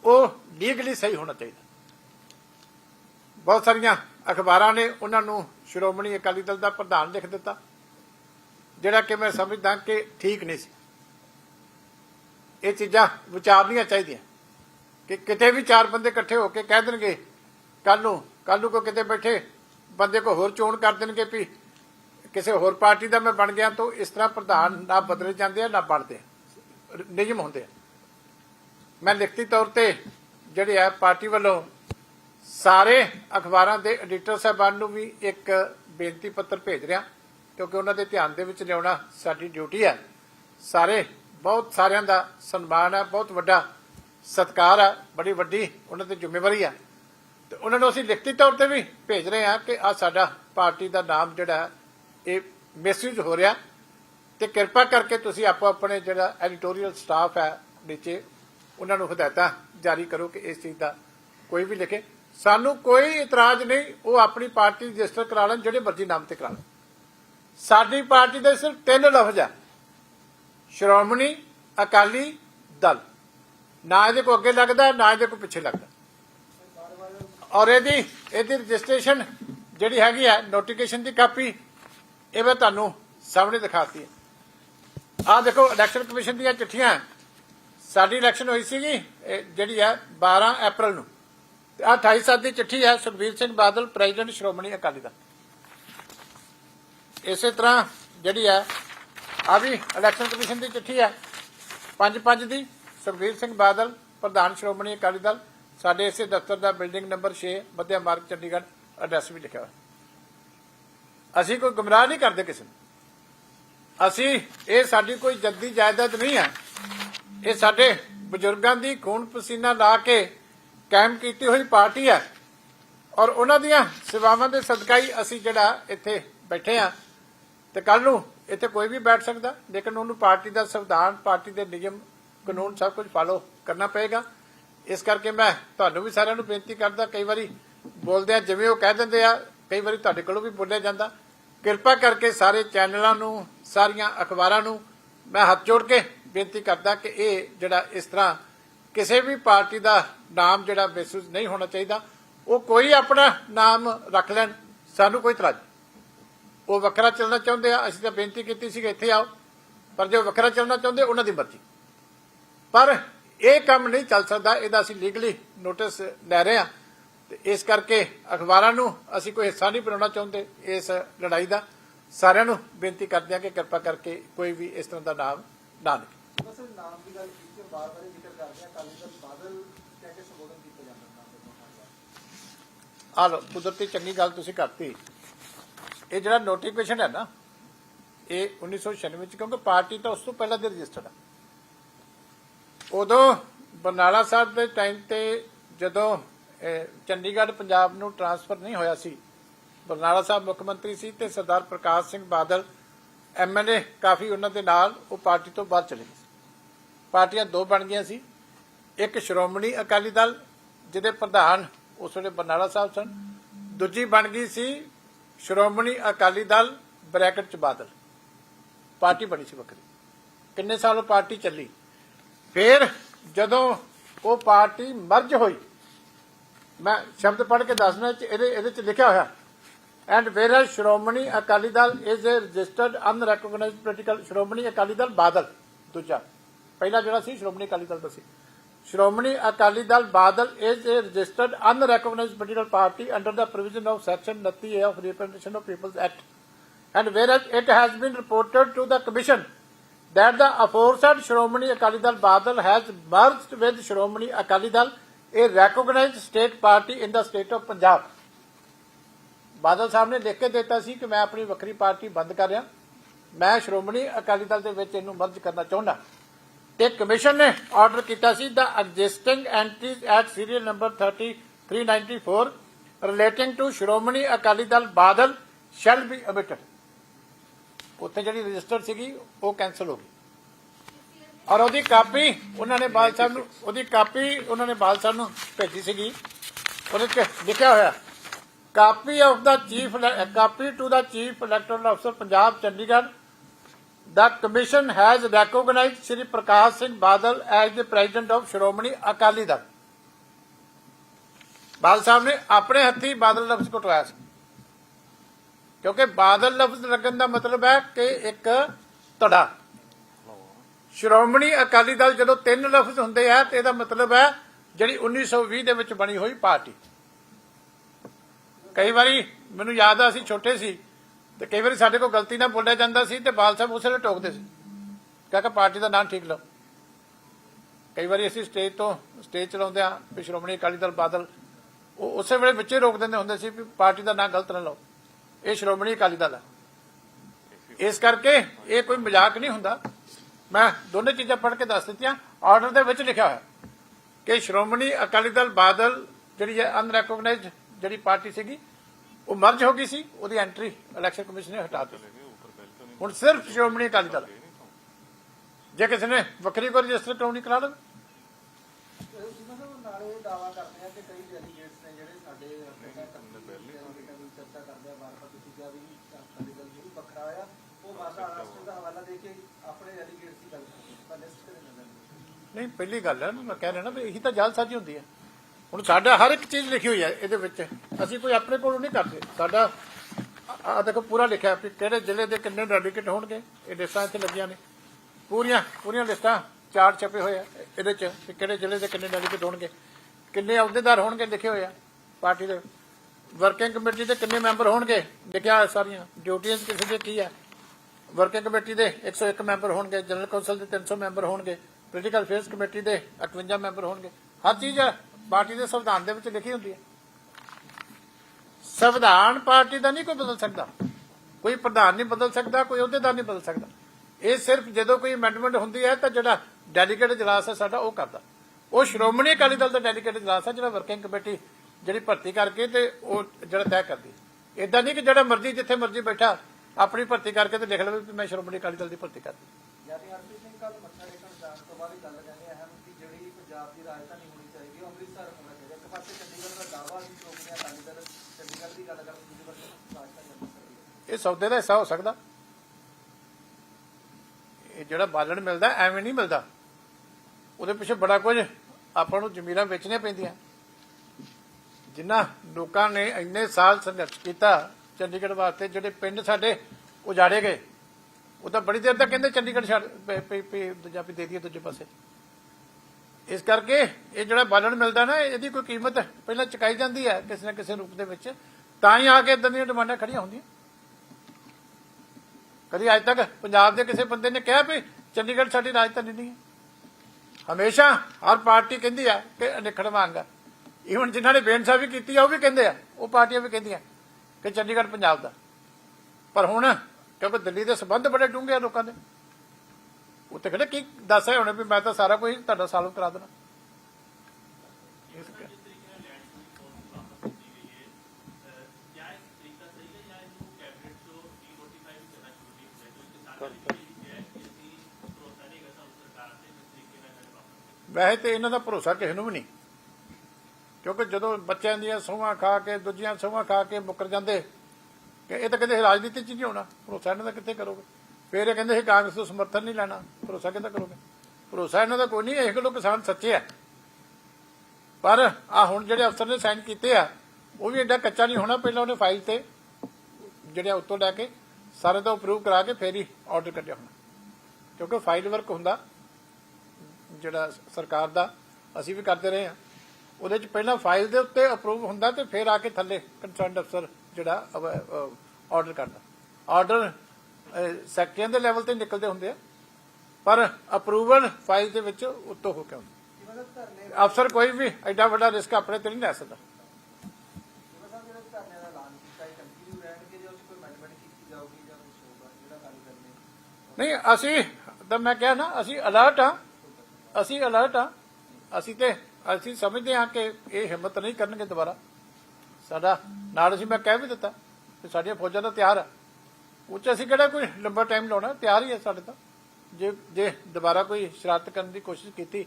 Speaker 1: ਉਹ ਲੀਗਲੀ ਸਹੀ ਹੋਣਾ ਚਾਹੀਦਾ। ਬਹੁਤ ਸਾਰੀਆਂ ਅਖਬਾਰਾਂ ਨੇ ਉਹਨਾਂ ਨੂੰ ਸ਼੍ਰੋਮਣੀ ਅਕਾਲੀ ਦਲ ਦਾ ਪ੍ਰਧਾਨ ਲਿਖ ਦਿੱਤਾ। ਜਿਹੜਾ ਕਿ ਮੈਂ ਸਮਝਦਾ ਕਿ ਠੀਕ ਨਹੀਂ ਸੀ। ਇਹ ਚੀਜ਼ਾਂ ਵਿਚਾਰਨੀਆਂ ਚਾਹੀਦੀਆਂ। ਕਿ ਕਿਤੇ ਵੀ ਚਾਰ ਬੰਦੇ ਇਕੱਠੇ ਹੋ ਕੇ ਕਹਿ ਦੇਣਗੇ ਕੱਲ ਨੂੰ ਕੱਲ ਨੂੰ ਕੋ ਕਿਤੇ ਬੈਠੇ, ਬੰਦੇ ਕੋ ਹੋਰ ਚੋਣ ਕਰ ਦੇਣਗੇ ਵੀ ਕਿਸੇ ਹੋਰ ਪਾਰਟੀ ਦਾ ਮੈਂ ਬਣ ਗਿਆ ਤਾਂ ਇਸ ਤਰ੍ਹਾਂ ਪ੍ਰਧਾਨ ਨਾ ਬਦਲੇ ਜਾਂਦੇ ਆ, ਨਾ ਬਣਦੇ ਨਿਯਮ ਹੁੰਦੇ ਆ। ਮੈਂ ਲਿਖਤੀ ਤੌਰ ਤੇ ਜਿਹੜੇ ਆ ਪਾਰਟੀ ਵੱਲੋਂ ਸਾਰੇ ਅਖਬਾਰਾਂ ਦੇ ਐਡੀਟਰ ਸਾਹਿਬਾਨ ਨੂੰ ਵੀ ਇੱਕ ਬੇਨਤੀ ਪੱਤਰ ਭੇਜ ਰਿਹਾ। ਕਿਉਂਕਿ ਉਹਨਾਂ ਦੇ ਧਿਆਨ ਦੇ ਵਿੱਚ ਲਿਆਉਣਾ ਸਾਡੀ ਡਿਊਟੀ ਹੈ। ਸਾਰੇ, ਬਹੁਤ ਸਾਰਿਆਂ ਦਾ ਸਨਮਾਨ ਹੈ, ਬਹੁਤ ਵੱਡਾ ਸਤਿਕਾਰ ਹੈ, ਬੜੀ ਵੱਡੀ ਉਹਨਾਂ ਦੀ ਜ਼ਿੰਮੇਵਾਰੀ ਹੈ। ਤੇ ਉਹਨਾਂ ਨੂੰ ਅਸੀਂ ਲਿਖਤੀ ਤੌਰ ਤੇ ਵੀ ਭੇਜ ਰਹੇ ਹਾਂ ਕਿ ਆ ਸਾਡਾ ਪਾਰਟੀ ਦਾ ਨਾਮ ਜਿਹੜਾ ਇਹ ਮੈਸੇਜ ਹੋ ਰਿਹਾ। ਤੇ ਕਿਰਪਾ ਕਰਕੇ ਤੁਸੀਂ ਆਪੋ ਆਪਣੇ ਜਿਹੜਾ ਐਡੀਟੋਰੀਅਲ ਸਟਾਫ ਹੈ ਨੀਚੇ, ਉਹਨਾਂ ਨੂੰ ਹਦਾਇਤਾਂ ਜਾਰੀ ਕਰੋ ਕਿ ਇਸ ਚੀਜ਼ ਦਾ ਕੋਈ ਵੀ ਲਿਖੇ। ਸਾਨੂੰ ਕੋਈ ਇਤਰਾਜ਼ ਨਹੀਂ, ਉਹ ਆਪਣੀ ਪਾਰਟੀ ਰਜਿਸਟਰ ਕਰਾ ਲੈਣ, ਜਿਹੜੇ ਮਰਜ਼ੀ ਨਾਮ ਤੇ ਕਰਾ ਲੈਣ। ਸਾਡੀ ਪਾਰਟੀ ਦੇ ਸਿਰਫ ਤਿੰਨ ਲਫ਼ਜ਼ ਆ। ਸ਼੍ਰੋਮਣੀ ਅਕਾਲੀ ਦਲ। ਨਾ ਇਹਦੇ ਕੋ ਅੱਗੇ ਲੱਗਦਾ, ਨਾ ਇਹਦੇ ਕੋ ਪਿੱਛੇ ਲੱਗਦਾ। ਔਰ ਇਹਦੀ ਇਹਦੀ ਰਜਿਸਟ੍ਰੇਸ਼ਨ ਜਿਹੜੀ ਹੈਗੀ ਹੈ ਨੋਟੀਫਿਕੇਸ਼ਨ ਦੀ ਕਾਪੀ, ਇਹ ਮੈਂ ਤੁਹਾਨੂੰ ਸਾਹਮਣੇ ਦਿਖਾਤੀ ਹੈ। ਆਹ ਦੇਖੋ, ਇਲੈਕਸ਼ਨ ਕਮਿਸ਼ਨ ਦੀਆਂ ਚਿੱਠੀਆਂ। ਸਾਡੀ ਇਲੈਕਸ਼ਨ ਹੋਈ ਸੀਗੀ, ਇਹ ਜਿਹੜੀ ਹੈ 12 ਅਪ੍ਰੈਲ ਨੂੰ। ਤੇ ਆਹ 28 ਸੱਤ ਦੀ ਚਿੱਠੀ ਹੈ, ਸੁਖਬੀਰ ਸਿੰਘ ਬਾਦਲ, ਪ੍ਰੈਜ਼ੀਡੈਂਟ ਸ਼੍ਰੋਮਣੀ ਅਕਾਲੀ ਦਲ। ਇਸੇ ਤਰ੍ਹਾਂ ਜਿਹੜੀ ਹੈ ਆ ਵੀ ਇਲੈਕਸ਼ਨ ਕਮਿਸ਼ਨ ਦੀ ਚਿੱਠੀ ਹੈ 5-5 ਦੀ, ਸੁਖਬੀਰ ਸਿੰਘ ਬਾਦਲ, ਪ੍ਰਧਾਨ ਸ਼੍ਰੋਮਣੀ ਅਕਾਲੀ ਦਲ, ਸਾਡੇ ਇਸੇ ਦਫ਼ਤਰ ਦਾ ਬਿਲਡਿੰਗ ਨੰਬਰ 6 ਮੱਧਿਆ ਮਾਰਗ, ਚੰਡੀਗੜ੍ਹ, ਐਡਰੈਸ ਵੀ ਲਿਖਿਆ ਹੋਇਆ। ਅਸੀਂ ਕੋਈ ਗੁੰਮਰਾਹ ਨਹੀਂ ਕਰਦੇ ਕਿਸੇ ਨੂੰ। ਅਸੀਂ, ਇਹ ਸਾਡੀ ਕੋਈ ਜੱਦੀ ਜਾਇਦਾਦ ਨਹੀਂ ਹੈ ਇਹ ਸਾਡੇ ਬਜ਼ੁਰਗਾਂ ਦੀ ਖੂਨ ਪਸੀਨਾ ਲਾ ਕੇ ਕਾਇਮ ਕੀਤੀ ਹੋਈ ਪਾਰਟੀ ਹੈ ਔਰ ਉਹਨਾਂ ਦੀਆਂ ਸੇਵਾਵਾਂ ਦੇ ਸਦਕਾ ਹੀ ਅਸੀਂ ਜਿਹੜਾ ਇੱਥੇ ਬੈਠੇ ਆ। ਤੇ ਕੱਲ ਨੂੰ ਇੱਥੇ ਕੋਈ ਵੀ ਬੈਠ ਸਕਦਾ, ਲੇਕਿਨ ਉਹਨੂੰ ਪਾਰਟੀ ਦਾ ਸੰਵਿਧਾਨ, ਪਾਰਟੀ ਦੇ ਨਿਯਮ, ਕਾਨੂੰਨ ਸਭ ਕੁਝ ਫਾਲੋ ਕਰਨਾ ਪਏਗਾ। ਇਸ ਕਰਕੇ ਮੈਂ ਤੁਹਾਨੂੰ ਵੀ ਸਾਰਿਆਂ ਨੂੰ ਬੇਨਤੀ ਕਰਦਾ, ਕਈ ਵਾਰੀ ਬੋਲਦੇ ਆ, ਜਿਵੇਂ ਉਹ ਕਹਿ ਦਿੰਦੇ ਆ, ਕਈ ਵਾਰੀ ਤੁਹਾਡੇ ਕੋਲੋਂ ਵੀ ਬੋਲਿਆ ਜਾਂਦਾ। ਕਿਰਪਾ ਕਰਕੇ ਸਾਰੇ ਚੈਨਲਾਂ ਨੂੰ, ਸਾਰੀਆਂ ਅਖਬਾਰਾਂ ਨੂੰ ਮੈਂ ਹੱਥ ਜੋੜ ਕੇ ਬੇਨਤੀ ਕਰਦਾ ਕਿ ਇਹ ਜਿਹੜਾ ਇਸ ਤਰ੍ਹਾਂ ਕਿਸੇ ਵੀ ਪਾਰਟੀ ਦਾ ਨਾਮ ਜਿਹੜਾ ਮਹਿਸੂਸ ਨਹੀਂ ਹੋਣਾ ਚਾਹੀਦਾ, ਉਹ ਕੋਈ ਆਪਣਾ ਨਾਮ ਰੱਖ ਲੈਣ, ਸਾਨੂੰ ਕੋਈ ਤਰਾਜ ਉਹ ਵੱਖਰਾ ਚੱਲਣਾ ਚਾਹੁੰਦੇ ਆ ਅਸੀਂ ਤਾਂ ਬੇਨਤੀ ਕੀਤੀ ਸੀ ਕਿ ਇੱਥੇ ਆਓ। ਪਰ ਜੇ ਵੱਖਰਾ ਚੱਲਣਾ ਚਾਹੁੰਦੇ ਉਹਨਾਂ ਦੀ ਮਰਜ਼ੀ। ਪਰ ਇਹ ਕੰਮ ਨਹੀਂ ਚੱਲ ਸਕਦਾ ਇਹਦਾ ਅਸੀਂ ਲੀਗਲੀ ਨੋਟਿਸ ਲੈ ਰਹੇ ਹਾਂ ਤੇ ਇਸ ਕਰਕੇ ਅਖਬਾਰਾਂ ਨੂੰ ਅਸੀਂ ਕੋਈ ਹਿੱਸਾ ਨਹੀਂ ਬਣਾਉਣਾ ਚਾਹੁੰਦੇ ਇਸ ਲੜਾਈ ਦਾ। ਸਾਰਿਆਂ ਨੂੰ ਬੇਨਤੀ ਕਰਦੇ ਹਾਂ ਕਿ ਕਿਰਪਾ ਕਰਕੇ ਕੋਈ ਵੀ ਇਸ ਤਰ੍ਹਾਂ ਦਾ ਨਾਮ ਨਾ ਲਿਖੇ।
Speaker 2: ਬਸ ਨਾਮ ਦੀ ਗੱਲ ਕੀਤੀ ਹੈ ਬਾਰ ਬਾਰ ਇਹ ਜ਼ਿਕਰ ਕਰਦੇ ਆ ਕਾਲੀ ਦਲ ਬਾਦਲ ਕਹਿ ਕੇ ਸੰਬੋਧਨ ਕੀਤਾ ਜਾਂਦਾ ਨਾਮ ਦੇ ਨਾਲ
Speaker 1: ਆ ਲਓ ਕੁਦਰਤੀ ਚੰਗੀ ਗੱਲ ਤੁਸੀਂ ਕਰਤੀ। ਇਹ ਜਿਹੜਾ ਨੋਟੀਫਿਕੇਸ਼ਨ ਹੈ ਨਾ ਇਹ 1996 ਵਿੱਚ ਕਿਉਂਕਿ ਪਾਰਟੀ ਤਾਂ ਉਸ ਤੋਂ ਪਹਿਲਾਂ ਦੀ ਰਜਿਸਟਰਡ ਹੈ ਉਦੋਂ ਬਰਨਾਲਾ ਸਾਹਿਬ ਦੇ ਟਾਈਮ ਤੇ ਜਦੋਂ ਅਹ, ਚੰਡੀਗੜ੍ਹ ਪੰਜਾਬ ਨੂੰ ਟਰਾਂਸਫਰ ਨਹੀਂ ਹੋਇਆ ਸੀ ਬਰਨਾਲਾ ਸਾਹਿਬ ਮੁੱਖ ਮੰਤਰੀ ਸੀ ਤੇ ਸਰਦਾਰ ਪ੍ਰਕਾਸ਼ ਸਿੰਘ ਬਾਦਲ ਐਮਐਲਏ ਕਾਫੀ ਉਹਨਾਂ ਦੇ ਨਾਲ ਉਹ ਪਾਰਟੀ ਤੋਂ ਬਾਹਰ ਚਲੇ ਗਏ ਪਾਰਟੀਆਂ ਦੋ ਬਣ ਗਈਆਂ ਸੀ ਇੱਕ ਸ਼੍ਰੋਮਣੀ ਅਕਾਲੀ ਦਲ ਜਿਹਦੇ ਪ੍ਰਧਾਨ ਉਸ ਵੇਲੇ ਬਰਨਾਲਾ ਸਾਹਿਬ ਸਨ ਦੂਜੀ ਬਣ ਗਈ ਸੀ ਸ਼੍ਰੋਮਣੀ ਅਕਾਲੀ ਦਲ ਬ੍ਰੈਕਟ ਚ ਬਾਦਲ। ਪਾਰਟੀ ਬਣੀ ਸੀ ਵੱਖਰੀ। ਕਿੰਨੇ ਸਾਲ ਉਹ ਪਾਰਟੀ ਚੱਲੀ? ਫਿਰ ਜਦੋਂ ਉਹ ਪਾਰਟੀ ਮਰਜ ਹੋਈ, ਮੈਂ ਸ਼ਬਦ ਪੜ੍ਹ ਕੇ ਦੱਸਣਾ ਚ ਇਹਦੇ ਇਹਦੇ ਚ ਲਿਖਿਆ ਹੋਇਆ। And where Shiromani Akali Dal is a registered unrecognised political Shiromani Akali Dal Badal, ਦੂਜਾ। ਪਹਿਲਾ ਜਿਹੜਾ ਸੀ ਸ਼੍ਰੋਮਣੀ ਅਕਾਲੀ ਦਲ ਦਾ ਸੀ। Shiromani Akali Dal Badal is a registered unrecognised political party under the provision of section 29 of representation of people's act and whereas it has been reported to the commission that the aforesaid Shiromani Akali Dal Badal has merged with Shiromani Akali Dal, a recognized state party in the state of Punjab. Badal Sahib ਨੇ ਲਿਖ ਕੇ ਦਿੱਤਾ ਸੀ ਕਿ ਮੈਂ ਆਪਣੀ ਵੱਖਰੀ party ਬੰਦ ਕਰ ਰਿਹਾ ਮੈਂ ਸ਼੍ਰੋਮਣੀ ਅਕਾਲੀ ਦਲ ਦੇ ਵਿੱਚ ਇਹਨੂੰ ਮਰਜ ਕਰਨਾ ਚਾਹੁੰਦਾ ਤੇ ਕਮਿਸ਼ਨ ਨੇ ਆਰਡਰ ਕੀਤਾ ਸੀ the existing entries at serial number 3394 relating to Shiromani Akali Dal Badal shall be abated ਉੱਥੇ ਜਿਹੜੀ ਰਜਿਸਟਰ ਸੀਗੀ, ਉਹ ਕੈਨਸਲ ਹੋ ਗਈ। ਔਰ ਉਹਦੀ ਕਾਪੀ ਉਹਨਾਂ ਨੇ ਬਾਲ ਸਾਹਿਬ ਨੂੰ, ਉਹਦੀ ਕਾਪੀ ਉਹਨਾਂ ਨੇ ਬਾਲ ਸਾਹਿਬ ਨੂੰ ਭੇਜੀ ਸੀਗੀ। ਉਹਦੇ ਤੇ ਲਿਖਿਆ ਹੋਇਆ, copy of the chief copy to the chief electoral ਅਫਸਰ Punjab Chandigarh The commission has recognized Shri Prakash Singh Badal as the president of Shiromani Akali Dal. Badal Sahib ਨੇ ਆਪਣੇ ਹੱਥੀ ਬਾਦਲ ਲਫ਼ਜ਼ ਕਟਵਾਇਆ ਸੀ ਕਿਉਂਕਿ ਬਾਦਲ ਲਫ਼ਜ਼ ਲੱਗਣ ਦਾ ਮਤਲਬ ਹੈ ਕਿ ਇੱਕ ਧੜਾ ਸ਼੍ਰੋਮਣੀ ਅਕਾਲੀ ਦਲ ਜਦੋਂ ਤਿੰਨ ਲਫ਼ਜ਼ ਹੁੰਦੇ ਆ ਤੇ ਇਹਦਾ ਮਤਲਬ ਹੈ ਜਿਹੜੀ 1920 ਦੇ ਵਿੱਚ ਬਣੀ ਹੋਈ ਪਾਰਟੀ ਕਈ ਵਾਰੀ ਮੈਨੂੰ ਯਾਦ ਆ ਅਸੀਂ ਛੋਟੇ ਸੀ ਤੇ ਕਈ ਵਾਰੀ ਸਾਡੇ ਕੋਲ ਗਲਤੀ ਨਾਲ ਬੋਲਿਆ ਜਾਂਦਾ ਸੀ ਤੇ ਬਾਲ ਸਾਹਿਬ ਉਸੇ ਵੇਲੇ ਟੋਕਦੇ ਸੀ। ਕਹਿੰਦਾ ਪਾਰਟੀ ਦਾ ਨਾਂ ਠੀਕ ਲਓ। ਕਈ ਵਾਰੀ ਅਸੀਂ ਸਟੇਜ ਤੋਂ ਸਟੇਜ ਚਲਾਉਂਦੇ ਆ ਵੀ ਸ਼੍ਰੋਮਣੀ ਅਕਾਲੀ ਦਲ ਬਾਦਲ, ਉਹ ਉਸੇ ਵੇਲੇ ਵਿੱਚੇ ਰੋਕ ਦਿੰਦੇ ਹੁੰਦੇ ਸੀ ਵੀ ਪਾਰਟੀ ਦਾ ਨਾਂ ਗਲਤ ਨਾ ਲਓ। ਇਹ ਸ਼੍ਰੋਮਣੀ ਅਕਾਲੀ ਦਲ ਹੈ ਇਸ ਕਰਕੇ ਇਹ ਕੋਈ ਮਜ਼ਾਕ ਨਹੀਂ ਹੁੰਦਾ। ਮੈਂ ਦੋਨੇ ਚੀਜ਼ਾਂ ਪੜ੍ਹ ਕੇ ਦੱਸ ਦਿੱਤੀਆਂ। ਆਰਡਰ ਦੇ ਵਿੱਚ ਲਿਖਿਆ ਹੋਇਆ ਕਿ ਸ਼੍ਰੋਮਣੀ ਅਕਾਲੀ ਦਲ ਬਾਦਲ, ਜਿਹੜੀ ਹੈ ਅਨਰੈਕਗਨਾਈਜ਼ਡ ਜਿਹੜੀ ਪਾਰਟੀ ਸੀਗੀ ਉਹ ਮਰਜ ਹੋ ਗਈ ਸੀ ਉਹਦੀ ਐਂਟਰੀ ਇਲੈਕਸ਼ਨ ਕਮਿਸ਼ਨ ਨੇ ਹਟਾ ਦਿੱਤੀ। ਹੁਣ ਸਿਰਫ ਸ਼੍ਰੋਮਣੀ ਅਕਾਲੀ ਦਲ। ਜੇ ਕਿਸੇ ਨੇ ਵੱਖਰੀ ਕੋਈ ਰਜਿਸਟਰ ਕਰਾਉਣੀ ਕਰਾ ਲਵੇ।
Speaker 2: ਨਹੀਂ
Speaker 1: ਪਹਿਲੀ ਗੱਲ ਹੈ ਮੈਂ ਕਹਿ ਰਿਹਾ ਨਾ ਵੀ ਇਹੀ ਤਾਂ ਜਾਲਸਾਜ਼ੀ ਹੁੰਦੀ ਹੈ। ਹੁਣ ਸਾਡਾ ਹਰ ਇੱਕ ਚੀਜ਼ ਲਿਖੀ ਹੋਈ ਹੈ ਇਹਦੇ ਵਿੱਚ। ਅਸੀਂ ਕੋਈ ਆਪਣੇ ਕੋਲੋਂ ਨਹੀਂ ਕਰਦੇ। ਸਾਡਾ ਆ ਦੇਖੋ, ਪੂਰਾ ਲਿਖਿਆ ਵੀ ਕਿਹੜੇ ਜ਼ਿਲ੍ਹੇ ਦੇ ਕਿੰਨੇ ਡੈਲੀਗੇਟ ਹੋਣਗੇ। ਇਹ ਲਿਸਟਾਂ ਇੱਥੇ ਲੱਗੀਆਂ ਨੇ। ਪੂਰੀਆਂ ਪੂਰੀਆਂ ਲਿਸਟਾਂ ਚਾਰਟ ਛਪੇ ਹੋਏ ਆ ਇਹਦੇ ਚ ਵੀ ਕਿਹੜੇ ਜ਼ਿਲ੍ਹੇ ਦੇ ਕਿੰਨੇ ਡੈਲੀਗੇਟ ਹੋਣਗੇ। ਕਿੰਨੇ ਅਹੁਦੇਦਾਰ ਹੋਣਗੇ ਲਿਖੇ ਹੋਏ ਆ ਪਾਰਟੀ ਦੇ। ਵਰਕਿੰਗ ਕਮੇਟੀ ਦੇ ਕਿੰਨੇ ਮੈਂਬਰ ਹੋਣਗੇ? ਲਿਖਿਆ ਹੋਇਆ ਸਾਰੀਆਂ। ਡਿਊਟੀਆਂ ਕਿਸੇ ਦੇ ਕੀ ਆ? ਵਰਕਿੰਗ ਕਮੇਟੀ ਦੇ 101 ਮੈਂਬਰ ਹੋਣਗੇ। ਜਨਰਲ ਕੌਂਸਲ ਦੇ 300 ਮੈਂਬਰ ਹੋਣਗੇ। ਪੋਲੀਟੀਕਲ ਅਫੇਅਰਸ ਕਮੇਟੀ ਦੇ 58 ਮੈਂਬਰ ਹੋਣਗੇ। ਹਰ ਚੀਜ਼ ਪਾਰਟੀ ਦੇ ਸੰਵਿਧਾਨ ਦੇ ਵਿੱਚ ਲਿਖੀ ਹੁੰਦੀ ਹੈ। ਸੰਵਿਧਾਨ ਪਾਰਟੀ ਦਾ ਨਹੀਂ ਕੋਈ ਬਦਲ ਸਕਦਾ। ਕੋਈ ਪ੍ਰਧਾਨ ਨਹੀਂ ਬਦਲ ਸਕਦਾ, ਕੋਈ ਅਹੁਦੇਦਾਰ ਨਹੀਂ ਬਦਲ ਸਕਦਾ। ਇਹ ਸਿਰਫ ਜਦੋਂ ਕੋਈ ਅਮੈਂਡਮੈਂਟ ਹੁੰਦੀ ਹੈ ਤਾਂ ਜਿਹੜਾ ਡੈਲੀਗੇਟ ਇਜਲਾਸ ਹੈ ਸਾਡਾ ਉਹ ਕਰਦਾ। ਉਹ ਸ਼੍ਰੋਮਣੀ ਅਕਾਲੀ ਦਲ ਦਾ ਡੈਲੀਗੇਟ ਇਜਲਾਸ ਹੈ, ਜਿਹੜਾ ਵਰਕਿੰਗ ਕਮੇਟੀ ਜਿਹੜੀ ਭਰਤੀ ਕਰਕੇ ਤੇ ਉਹ ਜਿਹੜਾ ਤੈਅ ਕਰਦੀ ਇਦਾਂ ਨਹੀਂ ਕਿ ਜਿਹੜਾ ਮਰਜ਼ੀ ਜਿੱਥੇ ਮਰਜ਼ੀ ਬੈਠਾ ਆਪਣੀ ਭਰਤੀ ਕਰਕੇ ਤੇ ਲਿਖ ਲਵੇ ਵੀ ਮੈਂ ਸ਼੍ਰੋਮਣੀ ਅਕਾਲੀ ਦਲ ਦੀ ਭਰਤੀ ਕਰਦੀ
Speaker 2: ਯਾਨੀ ਹਰਪ੍ਰੀਤ ਸਿੰਘ ਕੱਲ ਮੱਥਾ ਟੇਕਣ ਜਾਣ ਤੋਂ ਬਾਅਦ ਇਹ ਗੱਲ ਕਹਿੰਦੇ ਅਹਿਮ ਕਿ ਜਿਹੜੀ ਪੰਜਾਬ ਦੀ ਰਾਜਧਾਨੀ ਹੋਣੀ ਚਾਹੀਦੀ ਹੈ ਉਹ ਅੰਮ੍ਰਿਤਸਰ ਹੋਣਾ ਚਾਹੀਦਾ ਇੱਕ ਪਾਸੇ ਚੰਡੀਗੜ੍ਹ ਦਾ ਦਾਅਵਾ ਵੀ ਸ਼੍ਰੋਮਣੀ ਅਕਾਲੀ ਦਲ ਚੰਡੀਗੜ੍ਹ ਦੀ ਗੱਲ ਕਰਨ ਦੂਜੇ ਪਾਸੇ ਰਾਜਧਾਨੀ ਅੰਮ੍ਰਿਤਸਰ ਦੀ ਹੈ
Speaker 1: ਇਹ ਸੌਦੇ ਦਾ ਹਿੱਸਾ ਹੋ ਸਕਦਾ। ਇਹ ਜਿਹੜਾ ਬਾਲਣ ਮਿਲਦਾ, ਐਵੇਂ ਨਹੀਂ ਮਿਲਦਾ। ਉਹਦੇ ਪਿੱਛੇ ਬੜਾ ਕੁਝ ਆਪਾਂ ਨੂੰ ਜ਼ਮੀਰਾਂ ਵੇਚਣੀਆਂ ਪੈਂਦੀਆਂ। ਜਿਨ੍ਹਾਂ ਲੋਕਾਂ ਨੇ ਇੰਨੇ ਸਾਲ ਸੰਘਰਸ਼ ਕੀਤਾ ਚੰਡੀਗੜ੍ਹ ਵਾਸਤੇ, ਜਿਹੜੇ ਪਿੰਡ ਸਾਡੇ ਉਜਾੜੇ ਗਏ, ਉਹ ਤਾਂ ਬੜੀ ਦੇਰ ਤੱਕ ਕਹਿੰਦੇ ਚੰਡੀਗੜ੍ਹ ਛੱਡ ਦੂਜਾ ਵੀ ਦੇ ਦਈਏ ਦੂਜੇ ਪਾਸੇ। ਇਸ ਕਰਕੇ ਇਹ ਜਿਹੜਾ ਬਾਲਣ ਮਿਲਦਾ ਨਾ, ਇਹਦੀ ਕੋਈ ਕੀਮਤ ਪਹਿਲਾਂ ਚੁਕਾਈ ਜਾਂਦੀ ਹੈ, ਕਿਸੇ ਨਾ ਕਿਸੇ ਰੂਪ ਦੇ ਵਿੱਚ। ਤਾਂ ਹੀ ਆ ਕੇ ਇਦਾਂ ਦੀਆਂ ਡਿਮਾਂਡਾਂ ਖੜੀਆਂ ਹੁੰਦੀਆਂ। ਕਦੀ ਅੱਜ ਤੱਕ ਪੰਜਾਬ ਦੇ ਕਿਸੇ ਬੰਦੇ ਨੇ ਕਿਹਾ ਵੀ ਚੰਡੀਗੜ੍ਹ ਸਾਡੀ ਰਾਜਧਾਨੀ ਨਹੀਂ ਹੈ। ਹਮੇਸ਼ਾ ਹਰ ਪਾਰਟੀ ਕਹਿੰਦੀ ਆ ਕਿ ਅਨਿਖੜ ਮੰਗ ਆ। ਈਵਨ ਜਿਨ੍ਹਾਂ ਨੇ ਬੇਨਸਾ ਵੀ ਕੀਤੀ ਆ, ਉਹ ਵੀ ਕਹਿੰਦੇ ਆ, ਉਹ ਪਾਰਟੀਆਂ ਵੀ ਕਹਿੰਦੀਆਂ ਕਿ ਚੰਡੀਗੜ੍ਹ ਪੰਜਾਬ ਦਾ। ਪਰ ਹੁਣ ਕਿਉਂਕਿ ਦਿੱਲੀ ਦੇ ਸਬੰਧ ਬੜੇ ਡੂੰਘੇ ਆ ਲੋਕਾਂ ਦੇ, ਉੱਥੇ ਕਹਿੰਦੇ ਕੀ ਦੱਸ ਰਹੇ ਹੋਣੇ ਵੀ ਮੈਂ ਤਾਂ ਸਾਰਾ ਕੁਝ ਤੁਹਾਡਾ ਸਾਲਵ ਕਰਾ ਦੇਣਾ। ਵੈਸੇ ਤੇ ਇਹਨਾਂ ਦਾ ਭਰੋਸਾ ਕਿਸੇ ਨੂੰ ਵੀ ਨਹੀਂ। ਕਿਉਂਕਿ ਜਦੋਂ ਬੱਚਿਆਂ ਦੀਆਂ ਸੋਹਾਂ ਖਾ ਕੇ, ਦੂਜੀਆਂ ਸੋਹਾਂ ਖਾ ਕੇ ਮੁੱਕਰ ਜਾਂਦੇ, ਕਿ ਇਹ ਤਾਂ ਕਹਿੰਦੇ ਰਾਜਨੀਤੀ 'ਚ ਨਹੀਂ ਹੋਣਾ। ਭਰੋਸਾ ਇਹਨਾਂ ਦਾ ਕਿੱਥੇ ਕਰੋਗੇ? ਫਿਰ ਇਹ ਕਹਿੰਦੇ ਸੀ ਕਾਂਗਰਸ ਤੋਂ ਸਮਰਥਨ ਨਹੀਂ ਲੈਣਾ। ਭਰੋਸਾ ਕਿੱਦਾਂ ਕਰੋਗੇ? ਭਰੋਸਾ ਇਹਨਾਂ ਦਾ ਕੋਈ ਨਹੀਂ, ਇਹ ਕੋਲ ਕਿਸਾਨ ਸੱਚੇ ਆ। ਪਰ ਆ ਹੁਣ ਜਿਹੜੇ ਅਫਸਰ ਨੇ ਸਾਈਨ ਕੀਤੇ ਆ, ਉਹ ਵੀ ਐਡਾ ਕੱਚਾ ਨਹੀਂ ਹੋਣਾ ਪਹਿਲਾਂ ਉਹਨੇ ਫਾਈਲ ਤੇ, ਜਿਹੜੇ ਉੱਤੋਂ ਲੈ ਕੇ, ਸਾਰੇ ਤੋਂ ਅਪਰੂਵ ਕਰਾ ਕੇ ਫੇਰ ਹੀ ਆਰਡਰ ਕੱਢਿਆ ਹੋਣਾ। ਕਿਉਂਕਿ ਫਾਈਲ ਵਰਕ ਹੁੰਦਾ। ਜਿਹੜਾ ਸਰਕਾਰ ਦਾ, ਅਸੀਂ ਵੀ ਕਰਦੇ ਰਹੇ ਹਾਂ। ਉਹਦੇ ਚ ਪਹਿਲਾਂ ਫਾਈਲ ਦੇ ਉੱਤੇ ਅਪਰੂਵ ਹੁੰਦਾ ਤੇ ਫਿਰ ਆ ਕੇ ਥੱਲੇ ਕੰਸਰਨਡ ਅਫਸਰ ਜਿਹੜਾ ਆਰਡਰ ਕਰਦਾ। ਆਰਡਰ ਸੈਕਟਰੀਆਂ ਦੇ ਲੈਵਲ ਤੇ ਨਿਕਲਦੇ ਹੁੰਦੇ ਆ, ਪਰ ਅਪਰੂਵਲ ਫਾਈਲ ਦੇ ਵਿੱਚ ਉੱਤੋਂ ਹੋ ਕੇ ਆਉਂਦਾ। ਅਫਸਰ ਕੋਈ ਵੀ ਐਡਾ ਵੱਡਾ ਰਿਸਕ ਆਪਣੇ ਤੇ ਨਹੀਂ ਲੈ ਸਕਦਾ। ਨਹੀਂ, ਅਸੀਂ, ਤਾਂ ਮੈਂ ਕਿਹਾ ਨਾ, ਅਸੀਂ ਅਲਰਟ ਆ ਅਸੀਂ ਅਲਰਟ ਆ। ਅਸੀਂ ਤੇ, ਅਸੀਂ ਸਮਝਦੇ ਹਾਂ ਕਿ ਇਹ ਹਿੰਮਤ ਨਹੀਂ ਕਰਨਗੇ ਦੁਬਾਰਾ। ਸਾਡਾ ਨਾਲ ਅਸੀਂ ਮੈਂ ਕਹਿ ਵੀ ਦਿੱਤਾ ਕਿ ਸਾਡੀਆਂ ਫੌਜਾਂ ਤਾਂ ਤਿਆਰ ਆ। ਉਹ 'ਚ ਅਸੀਂ ਕਿਹੜਾ ਕੋਈ ਲੰਬਾ ਟਾਈਮ ਲਾਉਣਾ? ਤਿਆਰ ਹੀ ਆ ਸਾਡੇ ਤਾਂ। ਜੇ ਜੇ ਦੁਬਾਰਾ ਕੋਈ ਸ਼ਰਾਰਤ ਕਰਨ ਦੀ ਕੋਸ਼ਿਸ਼ ਕੀਤੀ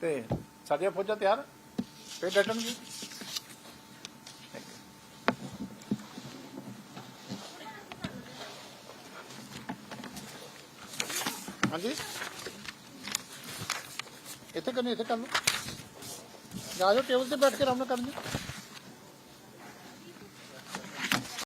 Speaker 1: ਤੇ ਸਾਡੀਆਂ ਫੌਜਾਂ ਤਿਆਰ ਆ। ਫਿਰ ਡਟਣਗੇ ਹਾਂਜੀ। ਇੱਥੇ ਕਰਨੀ ਇੱਥੇ ਕਰ ਲਓ। ਜਾ ਜਾਓ ਟੇਬਲ ਤੇ ਬੈਠ ਕੇ ਆਰਾਮ ਨਾਲ ਕਰਨੀ।